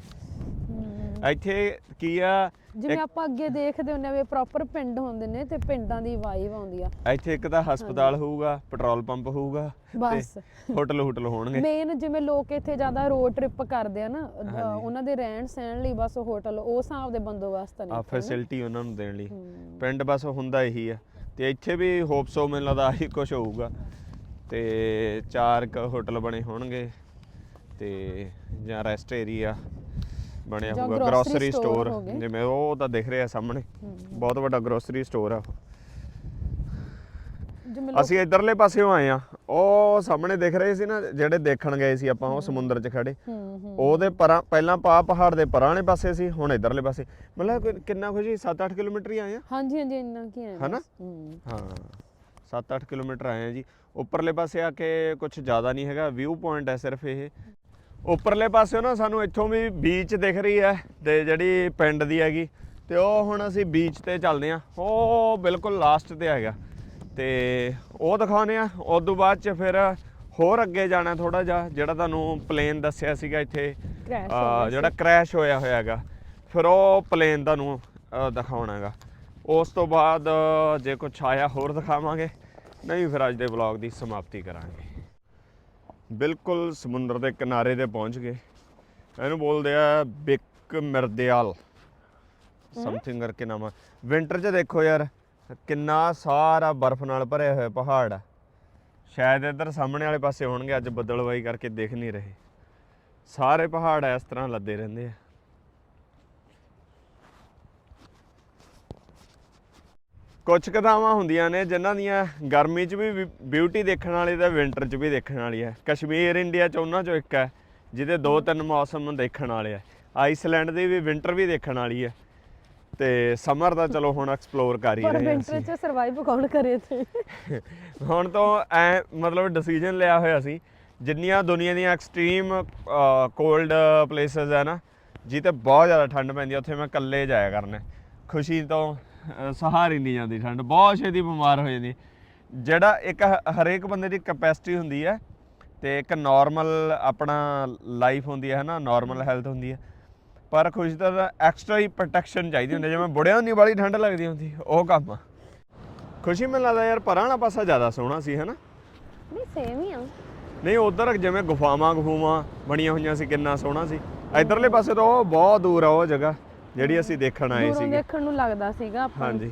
ਇੱਥੇ ਕੀ ਆ? ਜਿਵੇਂ ਆਪਾਂ ਅੱਗੇ ਦੇਖਦੇ ਹੁੰਨੇ ਵੀ ਪ੍ਰੋਪਰ ਪਿੰਡ ਹੁੰਦੇ ਨੇ ਤੇ ਪਿੰਡਾਂ ਦੀ ਵਾਈਬ ਆਉਂਦੀ ਆ। ਇੱਥੇ ਇੱਕ ਤਾਂ ਹਸਪਤਾਲ ਹੋਊਗਾ ਪੈਟਰੋਲ ਪੰਪ ਹੋਊਗਾ ਬਸ। ਹੋਟਲ ਹੋਟਲ ਹੋਣਗੇ। ਮੇਨ ਜਿਵੇਂ ਲੋਕ ਇੱਥੇ ਜ਼ਿਆਦਾ ਰੋਡ ਟ੍ਰਿਪ ਕਰਦੇ ਆ ਨਾ ਉਹਨਾਂ ਦੇ ਰਹਿਣ ਸਹਿਣ ਲਈ ਬਸ ਹੋਟਲ ਉਸ ਹਿਸਾਬ ਦੇ ਬੰਦੋਬਸਤ ਨੇ ਆ। ਫੈਸਿਲਿਟੀ ਉਹਨਾਂ ਨੂੰ ਦੇਣ ਲਈ। ਪਿੰਡ ਬਸ ਹੁੰਦਾ ਇਹੀ ਆ। ਤੇ ਇੱਥੇ ਵੀ ਹੋਪ ਸੋ ਮੈਨੂੰ ਲੱਗਦਾ ਆਹੀ ਕੁਝ ਹੋਊਗਾ। ਤੇ ਚਾਰ ਕ ਹੋਟਲ ਬਣੇ ਹੋਣਗੇ ਤੇ ਜਾਂ ਰੈਸਟ ਏਰੀਆ ਬਣਿਆ ਜਾਂ ਹੋਊਗਾ grocery ਗਰੋਸਰੀ store ਸਟੋਰ ਹੋ ਗਏ। ਜਿਵੇਂ ਉਹ ਤਾਂ ਦਿਖ ਰਿਹਾ ਸਾਹਮਣੇ ਬਹੁਤ ਵੱਡਾ ਗਰੋਸਰੀ ਸਟੋਰ ਆ ਉਹ। ਜਿਵੇਂ ਲੋਕ ਅਸੀਂ ਇਧਰਲੇ ਪਾਸਿਓਂ ਆਏ ਆ ਉਹ ਸਾਹਮਣੇ ਦਿਖ ਰਹੇ ਸੀ ਨਾ ਜਿਹੜੇ ਦੇਖਣ ਗਏ ਸੀ ਆਪਾਂ ਉਹ ਸਮੁੰਦਰ 'ਚ ਖੜੇ। ਹੂੰ ਹੂੰ। ਉਹਦੇ ਪਰਾਂ ਪਹਿਲਾਂ ਪਾ ਪਹਾੜ ਦੇ ਪਰਾਂਲੇ ਪਾਸੇ ਸੀ ਹੁਣ ਇਧਰਲੇ ਪਾਸੇ। ਮਤਲਬ ਕਿੰਨਾ ਕੁ ਜੀ 7-8 ਕਿਲੋਮੀਟਰ ਹੀ ਆਏ ਆ? ਹਾਂਜੀ ਹਾਂਜੀ ਇੰਨਾ ਕੀ ਹੈ ਹਨਾ? ਹਾਂ। 7-8 ਕਿਲੋਮੀਟਰ ਆਏ ਆ ਜੀ। ਉੱਪਰਲੇ ਪਾਸੇ ਆ ਕੇ ਕੁਝ ਜ਼ਿਆਦਾ ਨਹੀਂ ਹੈਗਾ ਵਿਊ ਪੁਆਇੰਟ ਹੈ ਸਿਰਫ ਇਹ। ਉੱਪਰਲੇ ਪਾਸੇ ਨਾ ਸਾਨੂੰ ਇੱਥੋਂ ਵੀ ਬੀਚ ਦਿਖ ਰਹੀ ਹੈ ਤੇ ਜਿਹੜੀ ਪਿੰਡ ਦੀ ਹੈਗੀ ਤੇ ਉਹ ਹੁਣ ਅਸੀਂ ਬੀਚ ਤੇ ਚੱਲਦੇ ਆ ਉਹ ਬਿਲਕੁਲ ਲਾਸਟ ਤੇ ਹੈਗਾ। ਤੇ ਉਹ ਦਿਖਾਉਨੇ ਆ ਉਸ ਤੋਂ ਬਾਅਦ ਚ ਫਿਰ ਹੋਰ ਅੱਗੇ ਜਾਣਾ ਥੋੜਾ ਜਿਹਾ ਜਿਹੜਾ ਤੁਹਾਨੂੰ ਪਲੇਨ ਦੱਸਿਆ ਸੀਗਾ ਇੱਥੇ। ਜਿਹੜਾ ਕ੍ਰੈਸ਼ ਹੋਇਆ ਹੋਇਆ ਹੈਗਾ ਫਿਰ ਉਹ ਪਲੇਨ ਤੁਹਾਨੂੰ ਅਹ, ਦਿਖਾਉਣਾ ਹੈਗਾ ਉਸ ਤੋਂ ਬਾਅਦ ਜੇ ਕੁਝ ਆਇਆ ਹੋਰ ਦਿਖਾਵਾਂਗੇ। ਨਹੀਂ ਫਿਰ ਅੱਜ ਦੇ ਵਲੌਗ ਦੀ ਸਮਾਪਤੀ ਕਰਾਂਗੇ। ਬਿਲਕੁਲ ਸਮੁੰਦਰ ਦੇ ਕਿਨਾਰੇ ਤੇ ਪਹੁੰਚ ਗਏ। ਇਹਨੂੰ ਬੋਲਦੇ ਆ ਬਿਕ ਮਿਰਦਿਆਲ। ਸਮਥਿੰਗ ਕਰਕੇ ਨਾਮ ਵਿੰਟਰ 'ਚ ਦੇਖੋ ਯਾਰ, ਕਿੰਨਾ ਸਾਰਾ ਬਰਫ਼ ਨਾਲ ਭਰਿਆ ਹੋਇਆ ਪਹਾੜ ਆ। ਸ਼ਾਇਦ ਇੱਧਰ ਸਾਹਮਣੇ ਵਾਲੇ ਪਾਸੇ ਹੋਣਗੇ, ਅੱਜ ਬੱਦਲਵਾਈ ਕਰਕੇ ਦਿਖ ਨਹੀਂ ਰਹੇ। ਸਾਰੇ ਪਹਾੜ ਇਸ ਤਰ੍ਹਾਂ ਲੱਦੇ ਰਹਿੰਦੇ ਆ। ਕੁਝ ਕਥਾਵਾਂ ਹੁੰਦੀਆਂ ਨੇ ਜਿਨ੍ਹਾਂ ਦੀਆਂ ਗਰਮੀ 'ਚ ਵੀ ਬਿਊਟੀ ਦੇਖਣ ਵਾਲੀ ਤੇ ਵਿੰਟਰ 'ਚ ਵੀ ਦੇਖਣ ਵਾਲੀ ਹੈ। ਕਸ਼ਮੀਰ ਇੰਡੀਆ 'ਚ ਉਹਨਾਂ 'ਚੋਂ ਇੱਕ ਹੈ ਜਿਹਦੇ ਦੋ ਤਿੰਨ ਮੌਸਮ ਦੇਖਣ ਵਾਲੇ ਆ। ਆਈਸਲੈਂਡ ਦੀ ਵੀ ਵਿੰਟਰ ਵੀ ਦੇਖਣ ਵਾਲੀ ਹੈ। ਤੇ ਸਮਰ ਦਾ ਚਲੋ ਹੁਣ ਐਕਸਪਲੋਰ ਕਰ ਹੀ ਪਰ ਰਹੇ ਹਾਂ ਵਿੰਟਰ ਅਸੀਂ। ਚ ਸਰਵਾਈਵ ਕੌਣ ਕਰੇ ਤੇ <laughs> ਹੁਣ ਤੋਂ ਐ ਮਤਲਬ ਡਿਸੀਜਨ ਲਿਆ ਹੋਇਆ ਸੀ ਜਿੰਨੀਆਂ ਦੁਨੀਆ ਦੀਆਂ ਐਕਸਟ੍ਰੀਮ ਕੋਲਡ ਪਲੇਸਸ ਹੈ ਨਾ ਜਿੱਥੇ ਬਹੁਤ ਜ਼ਿਆਦਾ ਠੰਡ ਪੈਂਦੀ ਉੱਥੇ ਮੈਂ ਇਕੱਲੇ ਜਾਇਆ ਕਰਨਾ। ਖੁਸ਼ੀ ਤੋਂ ਅ, ਸਹਾਰ ਹੀ ਨਹੀਂ ਜਾਂਦੀ ਠੰਡ ਬਹੁਤ ਛੇਤੀ ਬਿਮਾਰ ਹੋ ਜਾਂਦੀ। ਜਿਹੜਾ ਇੱਕ ਹ- ਹਰੇਕ ਬੰਦੇ ਦੀ ਕੈਪੈਸਿਟੀ ਹੁੰਦੀ ਹੈ ਤੇ ਇੱਕ ਨਾਰਮਲ ਆਪਣਾ ਲਾਈਫ ਹੁੰਦੀ ਹੈ ਨਾ ਨਾਰਮਲ ਹੈਲਥ ਹੁੰਦੀ ਹੈ। ਪਰ ਖੁਸ਼ੀ ਤਾਂ ਐਕਸਟਰਾ ਹੀ ਪ੍ਰੋਟੈਕਸ਼ਨ ਚਾਹੀਦੀ ਹੁੰਦੀ ਹੈ। ਜਿਵੇਂ ਬੁੜਿਆਂ ਨੂੰ ਨਹੀਂ ਵਾਲੀ ਠੰਡ ਲੱਗਦੀ ਹੁੰਦੀ ਉਹ ਕੰਮ ਆ। ਖੁਸ਼ੀ ਮੈਨੂੰ ਲੱਗਦਾ ਯਾਰ ਪਰਾਂ ਵਾਲਾ ਪਾਸਾ ਜ਼ਿਆਦਾ ਸੋਹਣਾ ਸੀ ਹੈਨਾ? ਨਹੀਂ ਸੇਮ ਹੀ ਆ। ਨਹੀਂ ਉਧਰ ਜਿਵੇਂ ਗੁਫਾਵਾਂ ਗੁਫੂਆਂ ਬਣੀਆਂ ਹੋਈਆਂ ਸੀ ਕਿੰਨਾ ਸੋਹਣਾ ਸੀ। ਇਧਰਲੇ ਪਾਸੇ ਤਾਂ ਉਹ ਬਹੁਤ ਦੂਰ ਆ ਉਹ ਜਗ੍ਹਾ। ਜਿਹੜੀ ਅਸੀਂ ਦੇਖਣ ਆਏ ਦੂਰੋਂ ਸੀਗੇ ਦੇਖਣ ਨੂੰ ਲੱਗਦਾ ਸੀਗਾ ਆਪਾਂ ਨੂੰ। ਹਾਂਜੀ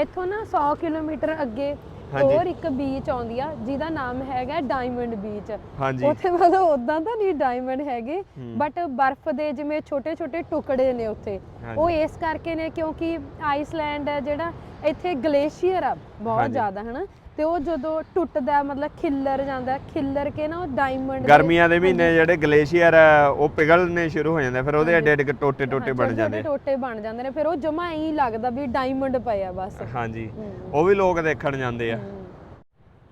ਇੱਥੋਂ ਨਾ 100 ਕਿਲੋਮੀਟਰ ਅੱਗੇ ਹਾਂਜੀ। ਹੋਰ ਇੱਕ ਬੀਚ ਆਉਂਦੀ ਆ ਜਿਹਦਾ ਨਾਮ ਹੈਗਾ ਡਾਇਮੰਡ ਬੀਚ ਹਾਂਜੀ ਉੱਥੇ ਮਤਲਬ ਉਦਾਂ ਤਾਂ ਨਹੀਂ ਡਾਇਮੰਡ ਹੈਗੇ ਬਟ ਬਰਫ਼ ਦੇ ਜਿਵੇਂ ਛੋਟੇ ਛੋਟੇ ਟੁਕੜੇ ਨੇ ਉੱਥੇ ਹਾਂਜੀ। ਉਹ ਇਸ ਕਰਕੇ ਨੇ ਕਿਉਂਕਿ ਆਈਸਲੈਂਡ ਹੈ ਜਿਹੜਾ ਇੱਥੇ ਗਲੇਸ਼ੀਅਰ ਆ ਬਹੁਤ ਹਾਂਜੀ। ਜ਼ਿਆਦਾ ਹਨਾ ਤੇ ਉਹ ਜਦੋਂ ਟੁੱਟਦਾ ਮਤਲਬ ਖਿੱਲਰ ਜਾਂਦਾ ਖਿੱਲਰ ਕੇ ਨਾ ਉਹ ਡਾਇਮੰਡ ਗਰਮੀਆਂ ਦੇ ਮਹੀਨੇ ਜਿਹੜੇ ਗਲੇਸ਼ੀਅਰ ਆ ਉਹ ਪਿਘਲਣੇ ਸ਼ੁਰੂ ਹੋ ਜਾਂਦੇ ਫਿਰ ਉਹਦੇ ਐਡੇ ਐਡੇ ਟੋਟੇ ਟੋਟੇ ਬਣ ਜਾਂਦੇ। ਟੋਟੇ ਬਣ ਜਾਂਦੇ ਨੇ ਫਿਰ ਉਹ ਜਮਾ ਐਂ ਲੱਗਦਾ ਵੀ ਡਾਇਮੰਡ ਪਏ ਆ ਬਸ। ਹਾਂਜੀ ਉਹ ਵੀ ਲੋਕ ਦੇਖਣ ਜਾਂਦੇ ਆ।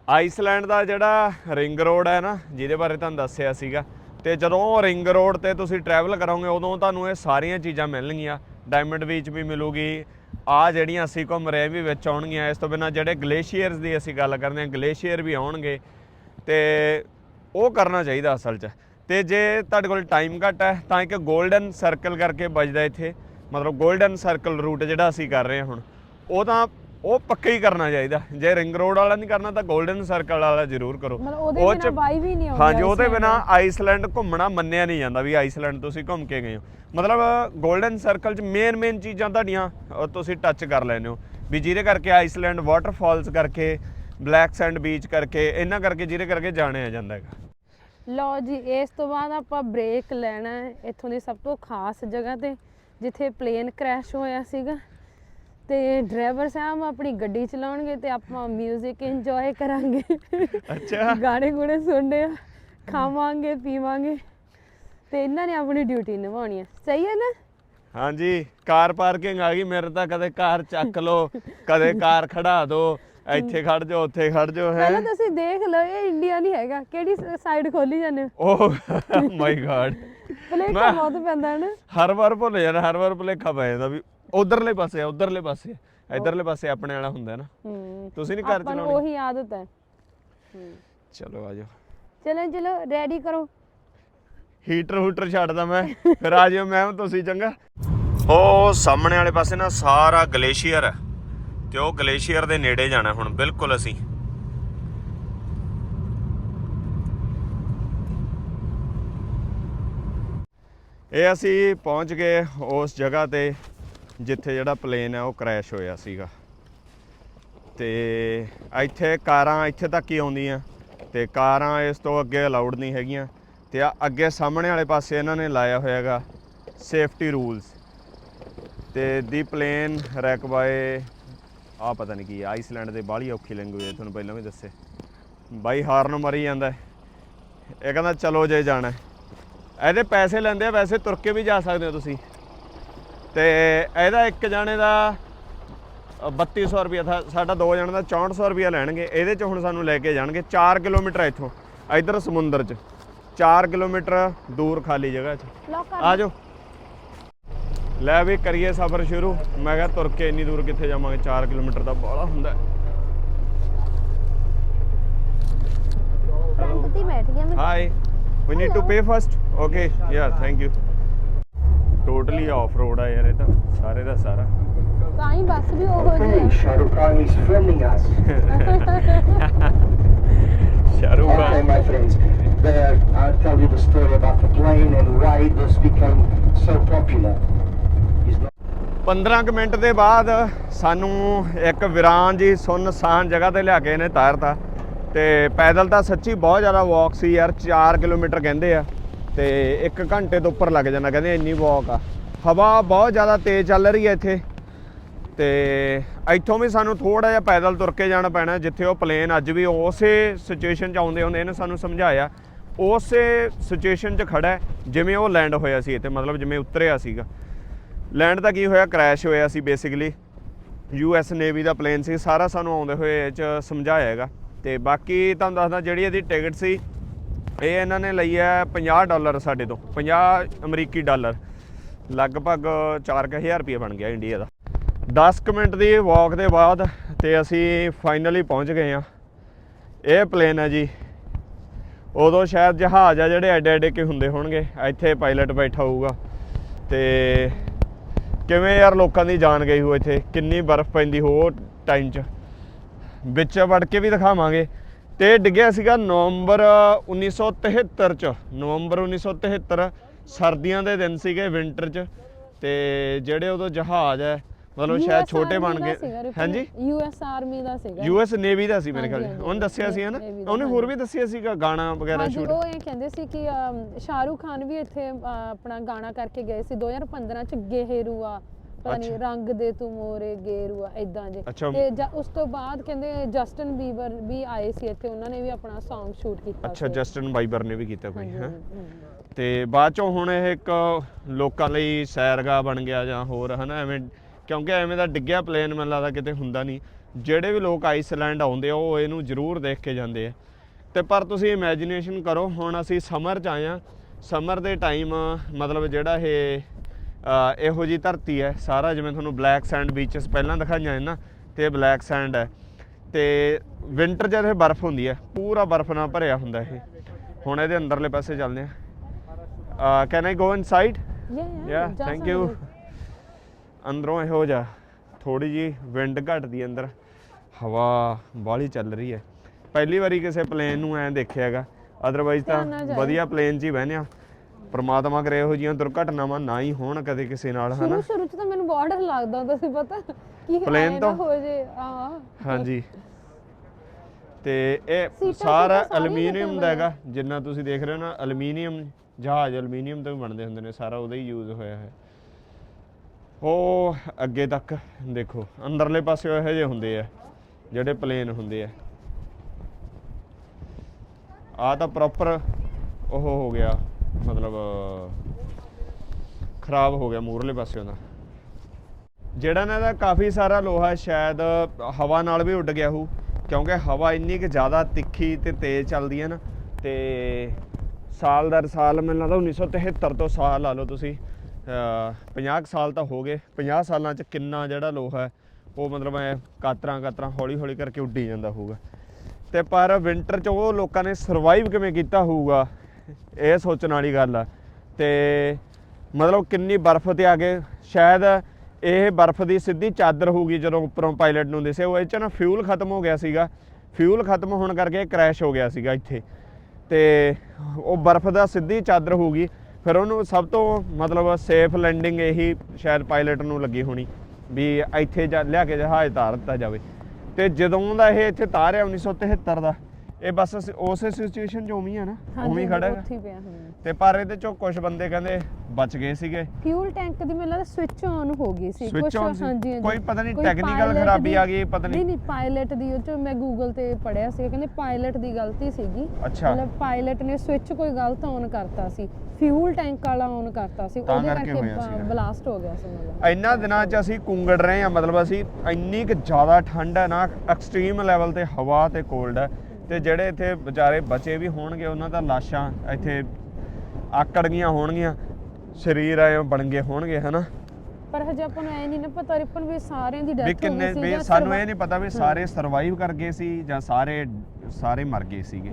ਆਈਸਲੈਂਡ ਦਾ ਜਿਹੜਾ ਰਿੰਗ ਰੋਡ ਹੈ ਨਾ ਜਿਹਦੇ ਬਾਰੇ ਤੁਹਾਨੂੰ ਦੱਸਿਆ ਸੀਗਾ ਤੇ ਜਦੋਂ ਉਹ ਰਿੰਗ ਰੋਡ ਤੇ ਤੁਸੀਂ ਟਰੈਵਲ ਕਰੋਗੇ ਉਦੋਂ ਤੁਹਾਨੂੰ ਇਹ ਸਾਰੀਆਂ ਚੀਜ਼ਾਂ ਮਿਲਣਗੀਆਂ। ਡਾਇਮੰਡ ਬੀਚ ਵੀ ਮਿਲੂਗੀ ਆ ਜਿਹੜੀਆਂ ਅਸੀਂ ਘੁੰਮ ਰਹੇ ਵੀ ਵਿੱਚ ਆਉਣਗੀਆਂ। ਇਸ ਤੋਂ ਬਿਨਾਂ ਜਿਹੜੇ ਗਲੇਸ਼ੀਅਰਸ ਦੀ ਅਸੀਂ ਗੱਲ ਕਰਦੇ ਹਾਂ, ਗਲੇਸ਼ੀਅਰ ਵੀ ਆਉਣਗੇ। ਤੇ ਉਹ ਕਰਨਾ ਚਾਹੀਦਾ ਅਸਲ 'ਚ। ਤੇ ਜੇ ਤੁਹਾਡੇ ਕੋਲ ਟਾਈਮ ਘੱਟ ਹੈ, ਤਾਂ ਇੱਕ 골ਡਨ ਸਰਕਲ ਕਰਕੇ ਵੱਜਦਾ ਇੱਥੇ। ਮਤਲਬ 골ਡਨ ਸਰਕਲ ਰੂਟ ਜਿਹੜਾ ਅਸੀਂ ਕਰ ਰਹੇ ਹਾਂ ਹੁਣ। ਉਹ ਤਾਂ ਉਹ ਪੱਕਾ ਹੀ ਕਰਨਾ ਚਾਹੀਦਾ। ਜੇ ਰਿੰਗ ਰੋਡ ਵਾਲਾ ਨਹੀਂ ਕਰਨਾ ਤਾਂ 골ਡਨ ਸਰਕਲ ਵਾਲਾ ਜ਼ਰੂਰ ਕਰੋ। ਮਤਲਬ ਉਹਦੇ ਉਹ ਬਿਨਾ ਚ- ਵਾਈ ਵੀ ਨਹੀਂ ਆਉਂਦੀ ਹਾਂਜੀ ਉਹਦੇ ਬਿਨਾ ਆਈਸਲੈਂਡ ਘੁੰਮਣਾ ਮੰਨਿਆ ਨਹੀਂ ਜਾਂਦਾ ਵੀ ਆਈਸਲੈਂਡ ਤੁਸੀਂ ਘੁੰਮ ਕੇ ਗਏ ਹੋ। ਮਤਲਬ 골ਡਨ ਸਰਕਲ 'ਚ ਮੇਨ ਮੇਨ ਚੀਜ਼ਾਂ ਤੁਹਾਡੀਆਂ ਤੁਸੀਂ ਟੱਚ ਕਰ ਲੈਂਦੇ ਹੋ। ਵੀ ਜਿਹਦੇ ਕਰਕੇ ਆਈਸਲੈਂਡ ਵਾਟਰਫਾਲਸ ਕਰਕੇ ਬਲੈਕ ਸੈਂਡ ਬੀਚ ਕਰਕੇ ਇਹਨਾਂ ਕਰਕੇ ਜਿਹਦੇ ਕਰਕੇ ਜਾਣਿਆ ਜਾਂਦਾ ਹੈਗਾ। ਲਓ ਜੀ ਇਸ ਤੋਂ ਬਾਅਦ ਆਪਾਂ ਬ੍ਰੇਕ ਲੈਣਾ ਹੈ। ਇੱਥੋਂ ਦੀ ਸਭ ਤੋਂ ਖਾਸ ਜਗ੍ਹਾ ਤੇ ਜਿੱਥੇ ਪਲੇਨ ਕ੍ਰੈਸ਼ ਹੋਇਆ ਸੀਗਾ। ਤੇ ਡਰਾਈਵਰ ਸਾਹਿਬ ਆਪਣੀ ਗੱਡੀ ਚਲਾਉਣਗੇ ਤੇ ਆਪਾਂ 뮤직 ਇੰਜੋਏ ਕਰਾਂਗੇ। ਅੱਛਾ। ਗਾਣੇ ਗੁਣੇ ਸੁਣਨੇ ਆ ਖਾਵਾਂਗੇ ਪੀਵਾਂਗੇ ਤੇ ਇਹਨਾਂ ਨੇ ਆਪਣੀ ਡਿਊਟੀ ਨਿਭਾਉਣੀ ਹੈ ਸਹੀ ਹੈ ਨਾ? ਹਾਂਜੀ ਕਾਰ ਪਾਰਕਿੰਗ ਆ ਗਈ ਮੇਰੇ ਤਾਂ ਕਦੇ ਕਾਰ ਚੱਕ ਲੋ ਕਦੇ ਕਾਰ ਖੜਾ ਦੋ ਇੱਥੇ ਖੜ ਜਾਓ ਉੱਥੇ ਖੜ ਜਾਓ ਹੈ। ਪਹਿਲਾਂ ਤੁਸੀਂ ਦੇਖ ਲਓ ਇਹ ਇੰਡੀਆ ਨਹੀਂ ਹੈਗਾ ਕਿਹੜੀ ਸਾਈਡ ਖੋਲੀ ਜਾਂਦੇ ਓ ਮਾਈ ਗॉड ਭਲੇਖਾ ਬਹੁਤ ਪੈਂਦਾ ਹੈ ਨਾ? ਹਰ ਵਾਰ ਭੁੱਲ ਜਾਂਦਾ ਹਰ ਵਾਰ ਭੁਲੇਖਾ ਪੈ ਜਾਂਦਾ ਵੀ ਉਧਰਲੇ ਪਾਸੇ ਆ ਉਧਰਲੇ ਪਾਸੇ ਆ। ਇਧਰਲੇ ਪਾਸੇ ਆਪਣੇ ਵਾਲਾ ਹੁੰਦਾ ਨਾ। ਹੂੰ ਤੁਸੀਂ ਨਹੀਂ ਕਾਰ ਆਪਾਂ ਨੂੰ ਚਲਾਉਣੀ। ਉਹੀ ਆਦਤ ਹੈ। ਚਲੋ ਆਜੋ ਚਲੋ ਚਲੋ ਰੈਡੀ ਕਰੋ। ਹੀਟਰ ਹੂਟਰ ਛੱਡਦਾ ਮੈਂ। ਫਿਰ ਆ ਜਿਓ ਮੈਮ ਤੁਸੀਂ ਚੰਗਾ। ਉਹ ਸਾਹਮਣੇ ਵਾਲੇ ਪਾਸੇ ਨਾ ਸਾਰਾ ਗਲੇਸ਼ੀਅਰ ਹੈ। ਤੇ ਉਹ ਗਲੇਸ਼ੀਅਰ ਦੇ ਨੇੜੇ ਜਾਣਾ ਹੁਣ ਬਿਲਕੁਲ ਅਸੀਂ। ਇਹ ਅਸੀਂ ਪਹੁੰਚ ਗਏ ਉਸ ਜਗ੍ਹਾ ਤੇ। ਜਿੱਥੇ ਜਿਹੜਾ ਪਲੇਨ ਹੈ ਉਹ ਕ੍ਰੈਸ਼ ਹੋਇਆ ਸੀਗਾ। ਤੇ ਇੱਥੇ ਕਾਰਾਂ ਇੱਥੇ ਤੱਕ ਹੀ ਆਉਂਦੀਆਂ, ਤੇ ਕਾਰਾਂ ਇਸ ਤੋਂ ਅੱਗੇ ਅਲਾਉਡ ਨਹੀਂ ਹੈਗੀਆਂ। ਤੇ ਆ ਅੱਗੇ ਸਾਹਮਣੇ ਵਾਲੇ ਪਾਸੇ ਇਹਨਾਂ ਨੇ ਲਾਇਆ ਹੋਇਆਗਾ ਸੇਫਟੀ ਰੂਲਸ ਤੇ ਦੀ ਪਲੇਨ ਰੈਕ ਬਾਏ ਆ ਪਤਾ ਨਹੀਂ ਕੀ ਆਈਸਲੈਂਡ ਦੇ ਬਾਹਲੀ ਔਖੀ ਲੈਂਗੁਏਜ ਹੈ ਤੁਹਾਨੂੰ ਪਹਿਲਾਂ ਵੀ ਦੱਸੇ। ਬਾਈ ਹਾਰਨ ਮਰੀ ਜਾਂਦਾ ਇਹ ਕਹਿੰਦਾ, ਚਲੋ ਜੇ ਜਾਣਾ ਇਹਦੇ ਪੈਸੇ ਲੈਂਦੇ ਆ, ਵੈਸੇ ਤੁਰ ਕੇ ਵੀ ਜਾ ਸਕਦੇ ਹੋ ਤੁਸੀਂ। ਤੇ ਇਹਦਾ ਇੱਕ ਜਾਣੇ ਦਾ ਅ, 3200 ਰੁਪਏ ਥਾ ਸਾਡਾ ਦੋ ਜਣਾਂ ਦਾ 6400 ਰੁਪਏ ਲੈਣਗੇ ਇਹਦੇ ਚ ਹੁਣ ਸਾਨੂੰ ਲੈ ਕੇ ਜਾਣਗੇ 4 ਕਿਲੋਮੀਟਰ ਇੱਥੋਂ ਇਧਰ ਸਮੁੰਦਰ ਚ 4 ਕਿਲੋਮੀਟਰ ਦੂਰ ਖਾਲੀ ਜਗ੍ਹਾ ਚ ਆ ਜਾਓ ਲੈ ਵੀ ਕਰੀਏ ਸਫ਼ਰ ਸ਼ੁਰੂ ਮੈਂ ਕਿਹਾ ਤੁਰ ਕੇ ਇੰਨੀ ਦੂਰ ਕਿੱਥੇ ਜਾਵਾਂਗੇ 4 ਕਿਲੋਮੀਟਰ ਦਾ ਬਾਹਲਾ ਹੁੰਦਾ ਹੈ। ਫਰੰਟ ਤੇ ਬੈਠ ਗਿਆ ਮੈਂ Hi. We need to pay first? Okay. Yeah, thank you. Totally off road ਆ ਯਾਰ ਇਹ ਤਾਂ ਸਾਰੇ ਦਾ ਸਾਰਾ ਤਾਂ ਹੀ ਬੱਸ ਵੀ ਉਹੋ ਜਿਹੀ Hey, ਹੈ Shah Rukh Khan is filming us. Shahrukh Okay, Khan my friends. The, I'll tell you the story about the plane and why this became so popular. It's not 15 ਕੁ ਮਿੰਟ ਦੇ ਬਾਅਦ ਸਾਨੂੰ ਇੱਕ ਵਿਰਾਨ ਜੀ ਸੁੰਨਸਾਨ ਜਗ੍ਹਾ ਤੇ ਲਿਆ ਕੇ ਇਹਨੇ ਤਾਰਤਾ ਤੇ ਪੈਦਲ ਤਾਂ ਸੱਚੀ ਬਹੁਤ ਜ਼ਿਆਦਾ ਵਾਕ ਸੀ ਯਾਰ 4 ਕਿਲੋਮੀਟਰ ਕਹਿੰਦੇ ਆ ਤੇ 1 ਘੰਟੇ ਤੋਂ ਉੱਪਰ ਲੱਗ ਜਾਂਦਾ, ਕਹਿੰਦੇ ਇੰਨੀ ਵਾਕ ਆ। ਹਵਾ ਬਹੁਤ ਜ਼ਿਆਦਾ ਤੇਜ਼ ਚੱਲ ਰਹੀ ਹੈ ਇੱਥੇ। ਤੇ ਇੱਥੋਂ ਵੀ ਸਾਨੂੰ ਥੋੜਾ ਜਿਹਾ ਪੈਦਲ ਤੁਰ ਕੇ ਜਾਣਾ ਪੈਣਾ, ਜਿੱਥੇ ਉਹ ਪਲੇਨ ਅੱਜ ਵੀ ਉਸੇ ਸਿਚੁਏਸ਼ਨ 'ਚ ਆਉਂਦੇ ਹੁੰਦੇ, ਇਹਨੇ ਸਾਨੂੰ ਸਮਝਾਇਆ। ਉਸੇ ਸਿਚੁਏਸ਼ਨ 'ਚ ਖੜਾ ਜਿਵੇਂ ਉਹ ਲੈਂਡ ਹੋਇਆ ਸੀ ਇੱਥੇ, ਮਤਲਬ ਜਿਵੇਂ ਉਤਰਿਆ ਸੀਗਾ। ਲੈਂਡ ਤਾਂ ਕੀ ਹੋਇਆ ਕ੍ਰੈਸ਼ ਹੋਇਆ ਸੀ ਬੇਸਿਕਲੀ ਯੂਐਸ ਨੇਵੀ ਦਾ ਪਲੇਨ ਸੀ, ਸਾਰਾ ਸਾਨੂੰ ਆਉਂਦੇ ਹੋਏ ਇਹ 'ਚ ਸਮਝਾਇਆ ਹੈਗਾ। ਤੇ ਬਾਕੀ ਤੁਹਾਨੂੰ ਦੱਸਦਾ, ਜਿਹੜੀ ਇਹਦੀ ਟਿਕਟ ਸੀ ਇਹ ਇਹਨਾਂ ਨੇ ਲਈ ਹੈ 50 ਡਾਲਰ ਸਾਡੇ ਤੋਂ 50 ਅਮਰੀਕੀ ਡਾਲਰ। ਲਗਭਗ 4000 ਰੁਪਏ ਬਣ ਗਿਆ ਇੰਡੀਆ ਦਾ। 10 ਕੁ ਮਿੰਟ ਦੀ ਵਾਕ ਦੇ ਬਾਅਦ ਤੇ ਅਸੀਂ ਫਾਈਨਲੀ ਪਹੁੰਚ ਗਏ ਆ ਇਹ ਪਲੇਨ ਹੈ ਜੀ। ਉਦੋਂ ਸ਼ਾਇਦ ਜਹਾਜ਼ ਆ ਜਿਹੜੇ ਐਡੇ ਐਡੇ ਕੇ ਹੁੰਦੇ ਹੋਣਗੇ, ਇੱਥੇ ਪਾਇਲਟ ਬੈਠਾ ਹੋਊਗਾ। ਤੇ ਕਿਵੇਂ ਯਾਰ ਲੋਕਾਂ ਦੀ ਜਾਨ ਗਈ ਹੋ ਇੱਥੇ? ਕਿੰਨੀ ਬਰਫ਼ ਪੈਂਦੀ ਹੋ ਟਾਈਮ 'ਚ? ਵਿੱਚ ਵੜ ਕੇ ਵੀ ਦਿਖਾਵਾਂਗੇ। ਤੇ ਡਿੱਗਿਆ ਸੀਗਾ ਨਵੰਬਰ 1973 ਚ। ਨਵੰਬਰ 1973 ਸਰਦੀਆਂ ਦੇ ਦਿਨ ਸੀਗੇ ਵਿੰਟਰ ਚ ਤੇ ਜਿਹੜੇ ਉਦੋਂ ਜਹਾਜ਼ ਹੈ ਮਤਲਬ ਸ਼ਾਇਦ ਛੋਟੇ ਬਣ ਗਏ। ਹਾਂਜੀ? ਯੂ ਐਸ ਆਰਮੀ ਦਾ ਸੀਗਾ। ਯੂ ਐਸ ਨੇਵੀ ਦਾ ਸੀ ਮੇਰੇ ਖਿਆਲ। ਉਹਨੇ ਦੱਸਿਆ ਸੀ ਹਨਾ? ਉਹਨੇ ਹੋਰ ਵੀ ਦੱਸਿਆ ਸੀਗਾ ਗਾਣਾ ਵਗੈਰਾ ਸ਼ੂਟ ਉਹ ਇਹ ਕਹਿੰਦੇ ਸੀ ਕਿ ਸ਼ਾਹਰੂਖ ਖਾਨ ਵੀ ਇੱਥੇ ਆਪਣਾ ਗਾਣਾ ਕਰਕੇ ਗਏ ਸੀ। 2015 ਚ ਗੇਹਰੂਆ ਪਤਾ ਨਹੀਂ ਰੰਗ ਦੇ ਤੂੰ ਮੋਰੇ ਗੇਰੂਆ ਇਦਾਂ ਜੇ। ਤੇ ਜ- ਉਸ ਤੋਂ ਬਾਅਦ ਕਹਿੰਦੇ ਜਸਟਨ ਬੀਬਰ ਵੀ ਆਏ ਸੀ ਇੱਥੇ ਉਹਨਾਂ ਨੇ ਵੀ ਆਪਣਾ Song ਸ਼ੂਟ ਕੀਤਾ ਅੱਛਾ। ਜਸਟਨ ਬਾਈਬਰ ਨੇ ਵੀ ਕੀਤਾ ਕੋਈ ਹੈ। ਤੇ ਬਾਅਦ ਚੋਂ ਹੁਣ ਇਹ ਇੱਕ ਲੋਕਾਂ ਲਈ ਸੈਰਗਾਹ ਬਣ ਗਿਆ ਜਾਂ ਹੋਰ ਹਨਾ ਐਵੇਂ ਕਿਉਂਕਿ ਐਵੇਂ ਦਾ ਡਿੱਗਿਆ ਪਲੇਨ ਮੈਨੂੰ ਲੱਗਦਾ ਕਿਤੇ ਹੁੰਦਾ ਨਹੀਂ ਜਿਹੜੇ ਵੀ ਲੋਕ ਆਈਸਲੈਂਡ ਆਉਂਦੇ ਆ ਉਹ ਇਹਨੂੰ ਜ਼ਰੂਰ ਦੇਖ ਕੇ ਜਾਂਦੇ ਆ ਤੇ ਪਰ ਤੁਸੀਂ ਇਮੇਜਿਨੇਸ਼ਨ ਕਰੋ ਹੁਣ ਅਸੀਂ ਸਮਰ ਚ ਆਏ ਆ ਸਮਰ ਦੇ ਟਾਈਮ ਮਤਲਬ ਜਿਹੜਾ ਇਹ ਇਹੋ ਜੀ ਧਰਤੀ ਹੈ ਸਾਰਾ ਜਿਵੇਂ ਤੁਹਾਨੂੰ ਬਲੈਕ ਸੈਂਡ ਬੀਚਸ ਪਹਿਲਾਂ ਦਿਖਾਈਆਂ ਨੇ ਨਾ ਤੇ ਬਲੈਕ ਸੈਂਡ ਹੈ। ਤੇ ਵਿੰਟਰ ਜਦ ਇਹ ਬਰਫ਼ ਹੁੰਦੀ ਹੈ ਪੂਰਾ ਬਰਫ਼ ਨਾਲ ਭਰਿਆ ਹੁੰਦਾ ਇਹ। ਹੁਣ ਇਹਦੇ ਅੰਦਰਲੇ ਪਾਸੇ ਚੱਲਦੇ ਆ ਕੈਨ ਆਈ ਗੋ ਇਨਸਾਈਡ ਯਾ ਜਾ ਥੈਂਕ ਯੂ। ਅੰਦਰੋਂ ਇਹੋ ਜਿਹਾ ਥੋੜੀ ਜੀ ਵਿੰਡ ਘਟਦੀ ਅੰਦਰ। ਹਵਾ ਬਾਹਲੀ ਚੱਲ ਰਹੀ ਹੈ। ਪਹਿਲੀ ਵਾਰੀ ਕਿਸੇ ਪਲੇਨ ਨੂੰ ਐਂ ਦੇਖਿਆ ਹੈਗਾ। ਅਦਰਵਾਈਜ਼ ਤਾਂ। ਵਧੀਆ ਪਲੇਨ 'ਚ ਹੀ ਬਹਿਨੇ ਆ ਪ੍ਰਮਾਤਮਾ ਕਰੇ ਇਹੋ ਜੀਆਂ ਦੁਰਘਟਨਾਵਾਂ ਨਾ ਹੀ ਹੋਣ ਕਦੇ ਕਿਸੇ ਨਾਲ ਹਨਾ? ਸ਼ੁਰੂ ਸ਼ੁਰੂ ਚ ਤਾਂ ਮੈਨੂੰ ਬਹੁਤ ਡਰ ਲੱਗਦਾ ਹੁੰਦਾ ਸੀ ਪਤਾ। ਕੀ Plane ਐਂ ਨਾ ਤੋਂ? ਹੋ ਜੇ ਆ ਹਾਂਜੀ। ਤੇ ਇਹ ਸਾਰਾ ਐਲੂਮੀਨੀਅਮ ਦਾ ਹੈਗਾ ਜਿੰਨਾ ਤੁਸੀਂ ਦੇਖ ਰਹੇ ਹੋ ਨਾ ਐਲੂਮੀਨੀਅਮ ਜਹਾਜ਼ ਐਲੂਮੀਨੀਅਮ ਤੋਂ ਬਣਦੇ ਹੁੰਦੇ ਨੇ ਸਾਰਾ ਉਹਦਾ ਹੀ ਯੂਜ਼ ਹੋਇਆ ਹੈ। ਉਹ ਅੱਗੇ ਤੱਕ ਦੇਖੋ ਅੰਦਰਲੇ ਪਾਸੇ ਇਹੋ ਜਿਹੇ ਹੁੰਦੇ ਆ ਜਿਹੜੇ ਪਲੇਨ ਹੁੰਦੇ ਆ। ਆ ਤਾਂ ਪ੍ਰੋਪਰ ਉਹ ਹੋ ਗਿਆ। ਮਤਲਬ, ਖਰਾਬ ਹੋ ਗਿਆ ਮੂਰਲੇ ਪਾਸਿਓਂ ਦਾ ਜਿਹੜਾ ਨਾ ਇਹਦਾ ਕਾਫੀ ਸਾਰਾ ਲੋਹਾ ਸ਼ਾਇਦ ਹਵਾ ਨਾਲ ਵੀ ਉੱਡ ਗਿਆ ਹੋਊ, ਕਿਉਂਕਿ ਹਵਾ ਇੰਨੀ ਕਿ ਜ਼ਿਆਦਾ ਤਿੱਖੀ ਤੇ ਤੇਜ਼ ਚੱਲਦੀ ਹੈ ਨਾ, ਤੇ ਸਾਲ ਦਰ ਸਾਲ ਮੈਨੂੰ ਲੱਗਦਾ 1973 ਤੋਂ ਸਾਲ ਲਾ ਲਓ ਤੁਸੀਂ, ਅਹ 50 ਕੁ ਸਾਲ ਤਾਂ ਹੋ ਗਏ 50 ਸਾਲਾਂ ਚ ਕਿੰਨਾ ਜਿਹੜਾ ਲੋਹਾ ਉਹ ਮਤਲਬ ਐ ਕਾਤਰਾਂ ਕਾਤਰਾਂ ਹੌਲੀ ਹੌਲੀ ਕਰਕੇ ਉੱਡੀ ਜਾਂਦਾ ਹੋਊਗਾ। ਤੇ ਪਰ ਵਿੰਟਰ ਚ ਉਹ ਲੋਕਾਂ ਨੇ ਸਰਵਾਈਵ ਕਿਵੇਂ ਕੀਤਾ ਹੋਊਗਾ ਇਹ ਸੋਚਣ ਵਾਲੀ ਗੱਲ ਆ। ਤੇ ਮਤਲਬ ਕਿੰਨੀ ਬਰਫ਼ ਤੇ ਆ ਗਏ ਸ਼ਾਇਦ ਇਹ ਬਰਫ਼ ਦੀ ਸਿੱਧੀ ਚਾਦਰ ਹੋਊਗੀ ਜਦੋਂ ਉੱਪਰੋਂ ਪਾਇਲਟ ਨੂੰ ਦਿਸੇ। ਉਹ ਇਹ ਚ ਨਾ ਫਿਊਲ ਖਤਮ ਹੋ ਗਿਆ ਸੀਗਾ। ਫਿਊਲ ਖਤਮ ਹੋਣ ਕਰਕੇ ਕ੍ਰੈਸ਼ ਹੋ ਗਿਆ ਸੀਗਾ ਇੱਥੇ। ਤੇ ਉਹ ਬਰਫ਼ ਦਾ ਸਿੱਧੀ ਚਾਦਰ ਹੋਊਗੀ। ਫਿਰ ਉਹਨੂੰ ਸਭ ਤੋਂ ਮਤਲਬ ਸੇਫ ਲੈਂਡਿੰਗ ਇਹੀ ਸ਼ਾਇਦ ਪਾਇਲਟ ਨੂੰ ਲੱਗੀ ਹੋਣੀ ਵੀ ਇੱਥੇ ਜਾ ਲਿਆ ਕੇ ਜਹਾਜ਼ ਤਾਰ ਦਿੱਤਾ ਜਾਵੇ। ਤੇ ਜਦੋਂ ਦਾ ਇਹ ਇੱਥੇ ਤਾਰਿਆ 1973 ਦਾ ਇਹ ਬਸ ਅਸੀਂ ਉਸੇ ਸਿਚੁਏਸ਼ਨ 'ਚ ਉਵੇਂ ਹੀ ਆ ਨਾ ਉਵੇਂ ਹੀ ਖੜਾ ਉੱਥੇ ਹੀ ਪਿਆ ਹਾਂ ਤੇ ਪਰ ਇਹਦੇ ਚੋਂ ਕੁਝ ਬੰਦੇ ਕਹਿੰਦੇ ਬਚ ਗਏ ਸੀਗੇ ਫਿਊਲ ਟੈਂਕ ਦੀ ਮੈਨੂੰ ਲੱਗਦਾ ਸਵਿਚ ਆਨ ਹੋ ਗਈ ਸੀ Switch ਕੁਛ- on ਸੀ? ਹਾਂਜੀ। ਕੋਈ ਪਤਾ ਨਹੀਂ pilot ਖਰਾਬੀ ਆ ਗਈ, ਪਤਾ ਨਹੀਂ। ਨਹੀਂ ਨਹੀਂ ਪਾਇਲਟ ਦੀ ਉਹ ਚ ਮੈਂ ਗੂਗਲ ਤੇ ਪੜਿਆ ਸੀ ਕਹਿੰਦੇ ਪਾਇਲਟ ਦੀ ਗਲਤੀ ਸੀਗੀ ਅੱਛਾ। ਮਤਲਬ ਪਾਇਲਟ ਨੇ ਸਵਿਚ ਕੋਈ ਗਲਤ ਆਨ ਕਰਤਾ ਸੀ ਫਿਊਲ ਟੈਂਕ ਵਾਲਾ ਆਨ ਕਰਤਾ ਸੀ ਤਾਂ ਉਹਦੇ ਕਰਕੇ ਹੋਇਆ ਸੀਗਾ। ਬਲਾਸਟ ਹੋ ਗਿਆ ਸੀ ਮਤਲਬ ਇੰਨਾ ਦਿਨਾਂ 'ਚ ਅਸੀਂ ਕੁੰਗੜ ਰਹੇ ਹਾਂ ਮਤਲਬ ਅਸੀਂ ਇੰਨੀ ਕਿ ਜ਼ਿਆਦਾ ਠੰਡ ਹੈ ਨਾ ਐਕਸਟ੍ਰੀਮ ਲੈਵਲ ਤੇ ਹਵਾ ਤੇ ਕੋਲਡ ਹੈ ਤੇ ਜਿਹੜੇ ਇੱਥੇ ਵਿਚਾਰੇ ਬਚੇ ਵੀ ਹੋਣਗੇ ਉਹਨਾਂ ਦਾ ਲਾਸ਼ਾਂ ਇੱਥੇ ਆਕੜ ਗਈਆਂ ਹੋਣਗੀਆਂ ਸਰੀਰ ਐ ਬਣ ਗਏ ਹੋਣਗੇ ਹਨਾ? ਪਰ ਹਜੇ ਆਪਾਂ ਨੂੰ ਐ ਨਹੀਂ ਨਾ ਪਤਾ ਰਿਪਨ ਵੀ ਸਾਰਿਆਂ ਦੀ ਵੀ ਡੈਥ ਹੋ ਕਿੰਨੇ ਗਈ ਸੀ ਵੀ ਜਾਂ ਸਾਨੂੰ ਇਹ ਨਹੀਂ ਪਤਾ ਵੀ ਸਾਰੇ ਸਰਵਾਈਵ ਕਰ ਗਏ ਸੀ ਜਾਂ ਸਾਰੇ ਸਾਰੇ ਮਰ ਗਏ ਸੀਗੇ।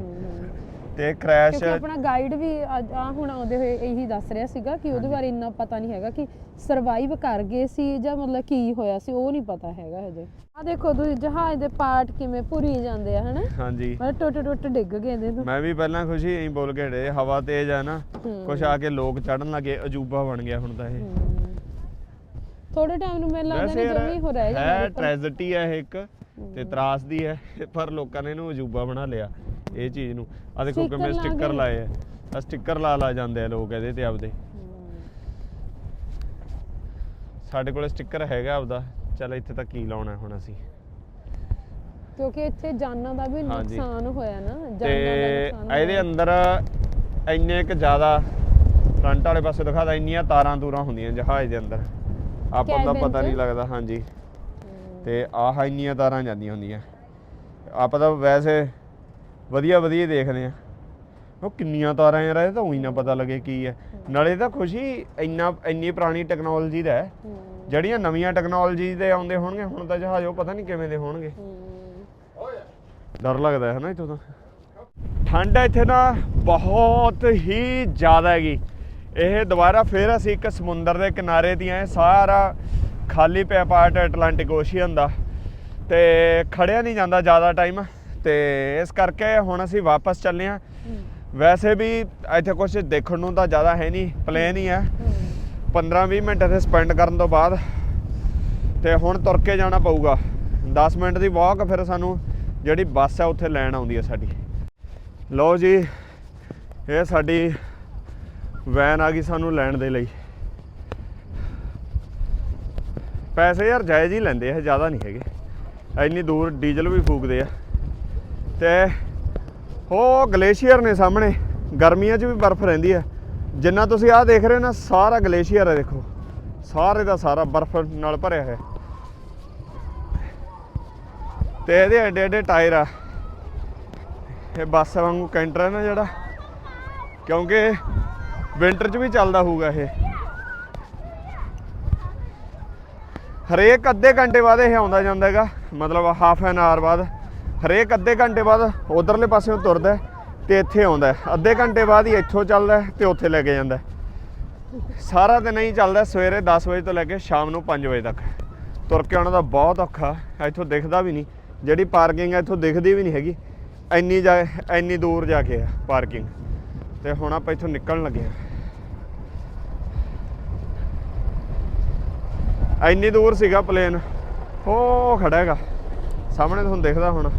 ਤੇ ਕ੍ਰੈਸ਼ ਕਿਉਂਕਿ ਆਪਣਾ ਗਾਈਡ ਵੀ ਅੱਜ ਆ ਹੁਣ ਆਉਂਦੇ ਹੋਏ ਇਹੀ ਦੱਸ ਰਿਹਾ ਸੀਗਾ ਕਿ ਉਹਦੇ ਬਾਰੇ ਇੰਨਾ ਪਤਾ ਨਹੀਂ ਹੈਗਾ ਕਿ ਸਰਵਾਈਵ ਕਰ ਗਏ ਸੀ ਜਾਂ ਮਤਲਬ ਕੀ ਹੋਇਆ ਸੀ ਉਹ ਨਹੀਂ ਪਤਾ ਹੈਗਾ ਹਜੇ। ਆ ਦੇਖੋ ਤੁਸੀਂ ਜਹਾਜ਼ ਦੇ ਪਾਰਟ ਕਿਵੇਂ ਭੁਰੀ ਜਾਂਦੇ ਆ ਹਨਾ? ਹਾਂਜੀ। ਮਤਲਬ ਟੁੱਟ ਟੁੱਟ ਡਿੱਗ ਗਏ ਇਹਦੇ ਤੋਂ। ਮੈਂ ਵੀ ਪਹਿਲਾਂ ਖੁਸ਼ੀ ਐਂ ਬੋਲ ਕੇ ਡੇ ਹਵਾ ਤੇਜ਼ ਆ ਨਾ ਕੁਛ ਆ ਕੇ ਲੋਕ ਚੜਨ ਲੱਗੇ ਅਜੂਬਾ ਬਣ ਗਿਆ ਹੁਣ ਤਾਂ ਇਹ। ਥੋੜੇ ਟਾਈਮ ਨੂੰ ਮੈਨੂੰ ਲੱਗਦਾ ਵੈਸੇ ਨਹੀਂ ਯਾਰ ਜਮੀ ਹੋ ਰਹਿ ਹੈ। ਟ੍ਰੈਜਡੀ ਹੈ ਇਹ ਇੱਕ ਤੇ ਤਰਾਸਦੀ ਹੈ ਪਰ ਲੋਕਾਂ ਨੇ ਇਹਨੂੰ ਅਜੂਬਾ ਬਣਾ ਲਿਆ। ਇਹ ਚੀਜ਼ ਨੂੰ। ਆ ਦੇਖੋ ਕਿਵੇਂ ਲਾ ਸਟicker ਕੇ। ਲਾਏ ਆ। ਆ ਸਟicker ਲਾ ਲਾ ਜਾਂਦੇ ਆ ਲੋਕ ਇਹਦੇ ਤੇ ਆਪਦੇ। ਸਾਡੇ ਕੋਲ ਸਟicker ਹੈਗਾ ਆਪਦਾ। ਚਲ ਇੱਥੇ ਤਾਂ ਕੀ ਲਾਉਣਾ ਹੁਣ ਅਸੀਂ। ਕਿਉਂਕਿ ਇੱਥੇ ਜਾਨਾਂ ਦਾ ਵੀ। ਨੁਕਸਾਨ ਹੋਇਆ ਨਾ। ਜਾਨਾਂ ਦਾ ਤੇ ਨੁਕਸਾਨ ਇਹਦੇ। ਅੰਦਰ ਇੰਨੇ ਕੁ ਜ਼ਿਆਦਾ ਫਰੰਟ ਵਾਲੇ ਪਾਸੇ ਦਿਖਾਦਾ ਇੰਨੀਆਂ ਤਾਰਾਂ ਤੂਰਾਂ ਹੁੰਦੀਆਂ ਜਹਾਜ਼ ਦੇ ਅੰਦਰ। ਆਪਾਂ Cabin ਪਤਾ? ਨਹੀਂ ਲੱਗਦਾ ਹਾਂਜੀ। ਤੇ ਆਹ ਇੰਨੀਆਂ ਤਾਰਾਂ ਜਾਂਦੀਆਂ ਹੁੰਦੀਆਂ। ਆਪਾਂ ਤਾਂ ਵੈਸੇ ਵਧੀਆ ਵਧੀਆ ਦੇਖਦੇ ਆ। ਉਹ ਕਿੰਨੀਆਂ ਤਾਰਾਂ ਯਾਰ ਇਹ ਤਾਂ ਉਹੀ ਨਾ ਪਤਾ ਲੱਗੇ ਕੀ ਹੈ। ਨਾਲੇ ਤਾਂ ਖੁਸ਼ੀ ਇੰਨਾ ਇੰਨੀ ਪੁਰਾਣੀ ਟੈਕਨੋਲੋਜੀ ਦਾ ਹੈ। ਜਿਹੜੀਆਂ ਨਵੀਆਂ ਟੈਕਨੋਲੋਜੀ ਦੇ ਆਉਂਦੇ ਹੋਣਗੇ ਹੁਣ ਤਾਂ ਜਹਾਜ਼ ਉਹ ਪਤਾ ਨਹੀਂ ਕਿਵੇਂ ਦੇ ਹੋਣਗੇ। ਡਰ ਲੱਗਦਾ ਹੈ ਨਾ ਇਥੋਂ ਤਾਂ। ਠੰਡ ਇੱਥੇ ਨਾ ਬਹੁਤ ਹੀ ਜ਼ਿਆਦਾ ਹੈਗੀ। ਇਹ ਦੁਬਾਰਾ ਫੇਰ ਅਸੀਂ ਇੱਕ ਸਮੁੰਦਰ ਦੇ ਕਿਨਾਰੇ ਦੀ ਆਏ ਸਾਰਾ ਖਾਲੀ ਪਿਆ ਪਾਰਟ ਐਟਲਾਂਟਿਕ ਓਸ਼ੀਅਨ ਦਾ। ਤੇ ਖੜਿਆ ਨਹੀਂ ਜਾਂਦਾ ਜ਼ਿਆਦਾ ਟਾਈਮ ਤੇ ਇਸ ਕਰਕੇ ਹੁਣ ਅਸੀਂ ਵਾਪਸ ਚੱਲੇ ਆ ਵੈਸੇ ਵੀ ਇੱਥੇ ਕੁਝ ਦੇਖਣ ਨੂੰ ਤਾਂ ਜ਼ਿਆਦਾ ਹੈ ਨਹੀਂ ਪਲੇਨ ਹੀ ਆ 15-20 ਮਿੰਟ ਇੱਥੇ ਸਪੈਂਡ ਕਰਨ ਤੋਂ ਬਾਅਦ ਤੇ ਹੁਣ ਤੁਰ ਕੇ ਜਾਣਾ ਪਊਗਾ। 10 ਮਿੰਟ ਦੀ ਵਾਕ ਫਿਰ ਸਾਨੂੰ ਜਿਹੜੀ ਬੱਸ ਹੈ ਉੱਥੇ ਲੈਣ ਆਉਂਦੀ ਹੈ ਸਾਡੀ। ਲਓ ਜੀ ਇਹ ਸਾਡੀ ਵੈਨ ਆ ਗਈ ਸਾਨੂੰ ਲੈਣ ਦੇ ਲਈ। ਪੈਸੇ ਯਾਰ ਜਾਇਜ਼ ਹੀ ਲੈਂਦੇ ਆ ਜ਼ਿਆਦਾ ਨਹੀਂ ਹੈਗੇ। ਇੰਨੀ ਦੂਰ ਡੀਜ਼ਲ ਵੀ ਫੂਕਦੇ ਆ। ਤੇ ਉਹ ਗਲੇਸ਼ੀਅਰ ਨੇ ਸਾਹਮਣੇ, ਗਰਮੀਆਂ 'ਚ ਵੀ ਬਰਫ਼ ਰਹਿੰਦੀ ਹੈ। ਜਿੰਨਾ ਤੁਸੀਂ ਆਹ ਦੇਖ ਰਹੇ ਹੋ ਨਾ, ਸਾਰਾ ਗਲੇਸ਼ੀਅਰ ਹੈ ਦੇਖੋ। ਸਾਰੇ ਦਾ ਸਾਰਾ ਬਰਫ਼ ਨਾਲ ਭਰਿਆ ਹੋਇਆ। ਤੇ ਇਹਦੇ ਐਡੇ ਐਡੇ ਟਾਇਰ ਆ। ਇਹ ਬੱਸ ਵਾਂਗੂ ਕੈਂਟਰ ਹੈ ਨਾ ਜਿਹੜਾ। ਕਿਉਂਕਿ ਵਿੰਟਰ 'ਚ ਵੀ ਚੱਲਦਾ ਹੋਊਗਾ ਇਹ। ਹਰੇਕ ਅੱਧੇ ਘੰਟੇ ਬਾਅਦ ਇਹ ਆਉਂਦਾ ਜਾਂਦਾ ਹੈਗਾ। ਮਤਲਬ ਹਾਫ ਐਨ ਆਵਰ ਬਾਅਦ। ਹਰੇਕ ਅੱਧੇ ਘੰਟੇ ਬਾਅਦ ਉਧਰਲੇ ਪਾਸਿਓਂ ਤੁਰਦਾ ਹੈ ਤੇ ਇੱਥੇ ਆਉਂਦਾ ਅੱਧੇ ਘੰਟੇ ਬਾਅਦ ਹੀ ਇੱਥੋਂ ਚੱਲਦਾ ਹੈ ਤੇ ਉੱਥੇ ਲੈ ਕੇ ਜਾਂਦਾ ਸਾਰਾ ਦਿਨ ਹੀ ਚੱਲਦਾ ਸਵੇਰੇ 10 ਵਜੇ ਤੋਂ ਲੈ ਕੇ ਸ਼ਾਮ ਨੂੰ 5 ਵਜੇ ਤੱਕ। ਤੁਰ ਕੇ ਆਉਣਾ ਦਾ ਬਹੁਤ ਔਖਾ ਇੱਥੋਂ ਦਿਖਦਾ ਵੀ ਨਹੀਂ। ਜਿਹੜੀ ਪਾਰਕਿੰਗ ਹੈ, ਇੱਥੋਂ ਦਿਖਦੀ ਵੀ ਨਹੀਂ ਹੈਗੀ। ਇੰਨੀ ਜਾ, ਇੰਨੀ ਦੂਰ ਜਾ ਕੇ ਆ ਪਾਰਕਿੰਗ। ਤੇ ਹੁਣ ਆਪਾਂ ਇੱਥੋਂ ਨਿਕਲਣ ਲੱਗੇ ਆ ਇੰਨੀ ਦੂਰ ਸੀਗਾ ਪਲੇਨ। ਉਹ ਖੜਾ ਹੈਗਾ। ਸਾਹਮਣੇ ਤੁਹਾਨੂੰ ਦਿਖਦਾ ਹੁਣ।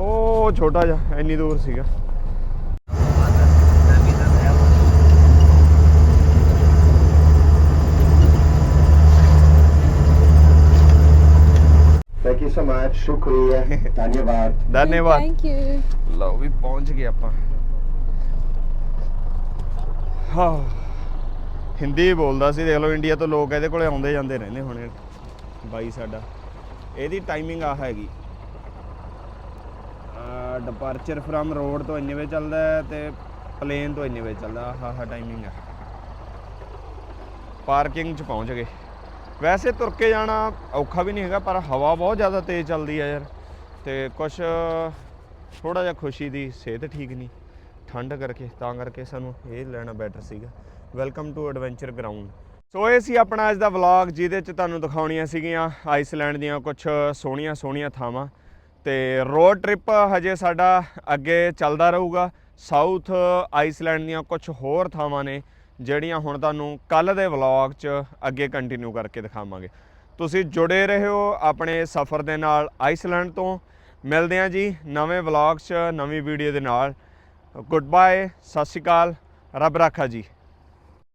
ਉਹ ਛੋਟਾ ਜਿਹਾ ਇੰਨੀ ਦੂਰ ਸੀਗਾ। Thank you so much. Shukriya. Dhanyavad. ਧੰਨਵਾਦ ਥੈਂਕ ਯੂ ਲਓ ਵੀ ਪਹੁੰਚ ਗਏ ਆਪਾਂ। ਹਾਂ। ਹਿੰਦੀ ਬੋਲਦਾ ਸੀ ਦੇਖ ਲਓ ਇੰਡੀਆ ਤੋਂ ਲੋਕ ਇਹਦੇ ਕੋਲੇ ਆਉਂਦੇ ਜਾਂਦੇ ਰਹਿੰਦੇ ਹੁਣ ਬਾਈ ਸਾਡਾ। ਇਹਦੀ ਟਾਈਮਿੰਗ ਆ ਹੈਗੀ। ਡਿਪਾਰਚਰ ਫਰਮ ਰੋਡ ਤੋਂ ਇੰਨੇ ਵਜੇ ਚੱਲਦਾ ਹੈ ਤੇ ਪਲੇਨ ਤੋਂ ਇੰਨੇ ਵਜੇ ਚੱਲਦਾ ਆਹ ਆਹ ਟਾਈਮਿੰਗ ਹੈ। ਪਾਰਕਿੰਗ 'ਚ ਪਹੁੰਚ ਗਏ। ਵੈਸੇ ਤੁਰ ਕੇ ਜਾਣਾ ਔਖਾ ਵੀ ਨਹੀਂ ਹੈਗਾ, ਪਰ ਹਵਾ ਬਹੁਤ ਜ਼ਿਆਦਾ ਤੇਜ਼ ਚੱਲਦੀ ਹੈ ਯਾਰ। ਤੇ ਕੁਛ ਥੋੜਾ ਜਿਹਾ ਖੁਸ਼ੀ ਦੀ ਸਿਹਤ ਠੀਕ ਨਹੀਂ। ਠੰਡ ਕਰਕੇ, ਤਾਂ ਕਰਕੇ ਸਾਨੂੰ ਇਹ ਲੈਣਾ ਬੈਟਰ ਸੀਗਾ। Welcome to adventure ground so ਇਹ ਸੀ ਆਪਣਾ ਅੱਜ ਦਾ ਵਲੌਗ ਜਿਹਦੇ ਚ ਤੁਹਾਨੂੰ ਦਿਖਾਉਣੀਆਂ ਸੀਗੀਆਂ ਆਈਸਲੈਂਡ ਦੀਆਂ ਕੁਝ ਸੋਹਣੀਆਂ ਸੋਹਣੀਆਂ ਥਾਵਾਂ। ਤੇ ਰੋਡ ਟ੍ਰਿਪ ਹਜੇ ਸਾਡਾ ਅੱਗੇ ਚੱਲਦਾ ਰਹੂਗਾ। ਸਾਊਥ ਆਈਸਲੈਂਡ ਦੀਆਂ ਕੁਝ ਹੋਰ ਥਾਵਾਂ ਨੇ, ਜਿਹੜੀਆਂ ਹੁਣ ਤੁਹਾਨੂੰ ਕੱਲ ਦੇ ਵਲੌਗ 'ਚ ਅੱਗੇ ਕੰਟੀਨਿਊ ਕਰਕੇ ਦਿਖਾਵਾਂਗੇ। ਤੁਸੀਂ ਜੁੜੇ ਰਹੋ ਆਪਣੇ ਸਫ਼ਰ ਦੇ ਨਾਲ ਆਈਸਲੈਂਡ ਤੋਂ। ਮਿਲਦੇ ਹਾਂ ਜੀ ਨਵੇਂ ਵਲੌਗ 'ਚ, ਨਵੀਂ ਵੀਡੀਓ ਦੇ ਨਾਲ। ਗੁੱਡ ਬਾਏ ਸਤਿ ਸ਼੍ਰੀ ਅਕਾਲ, ਰੱਬ ਰਾਖਾ ਜੀ।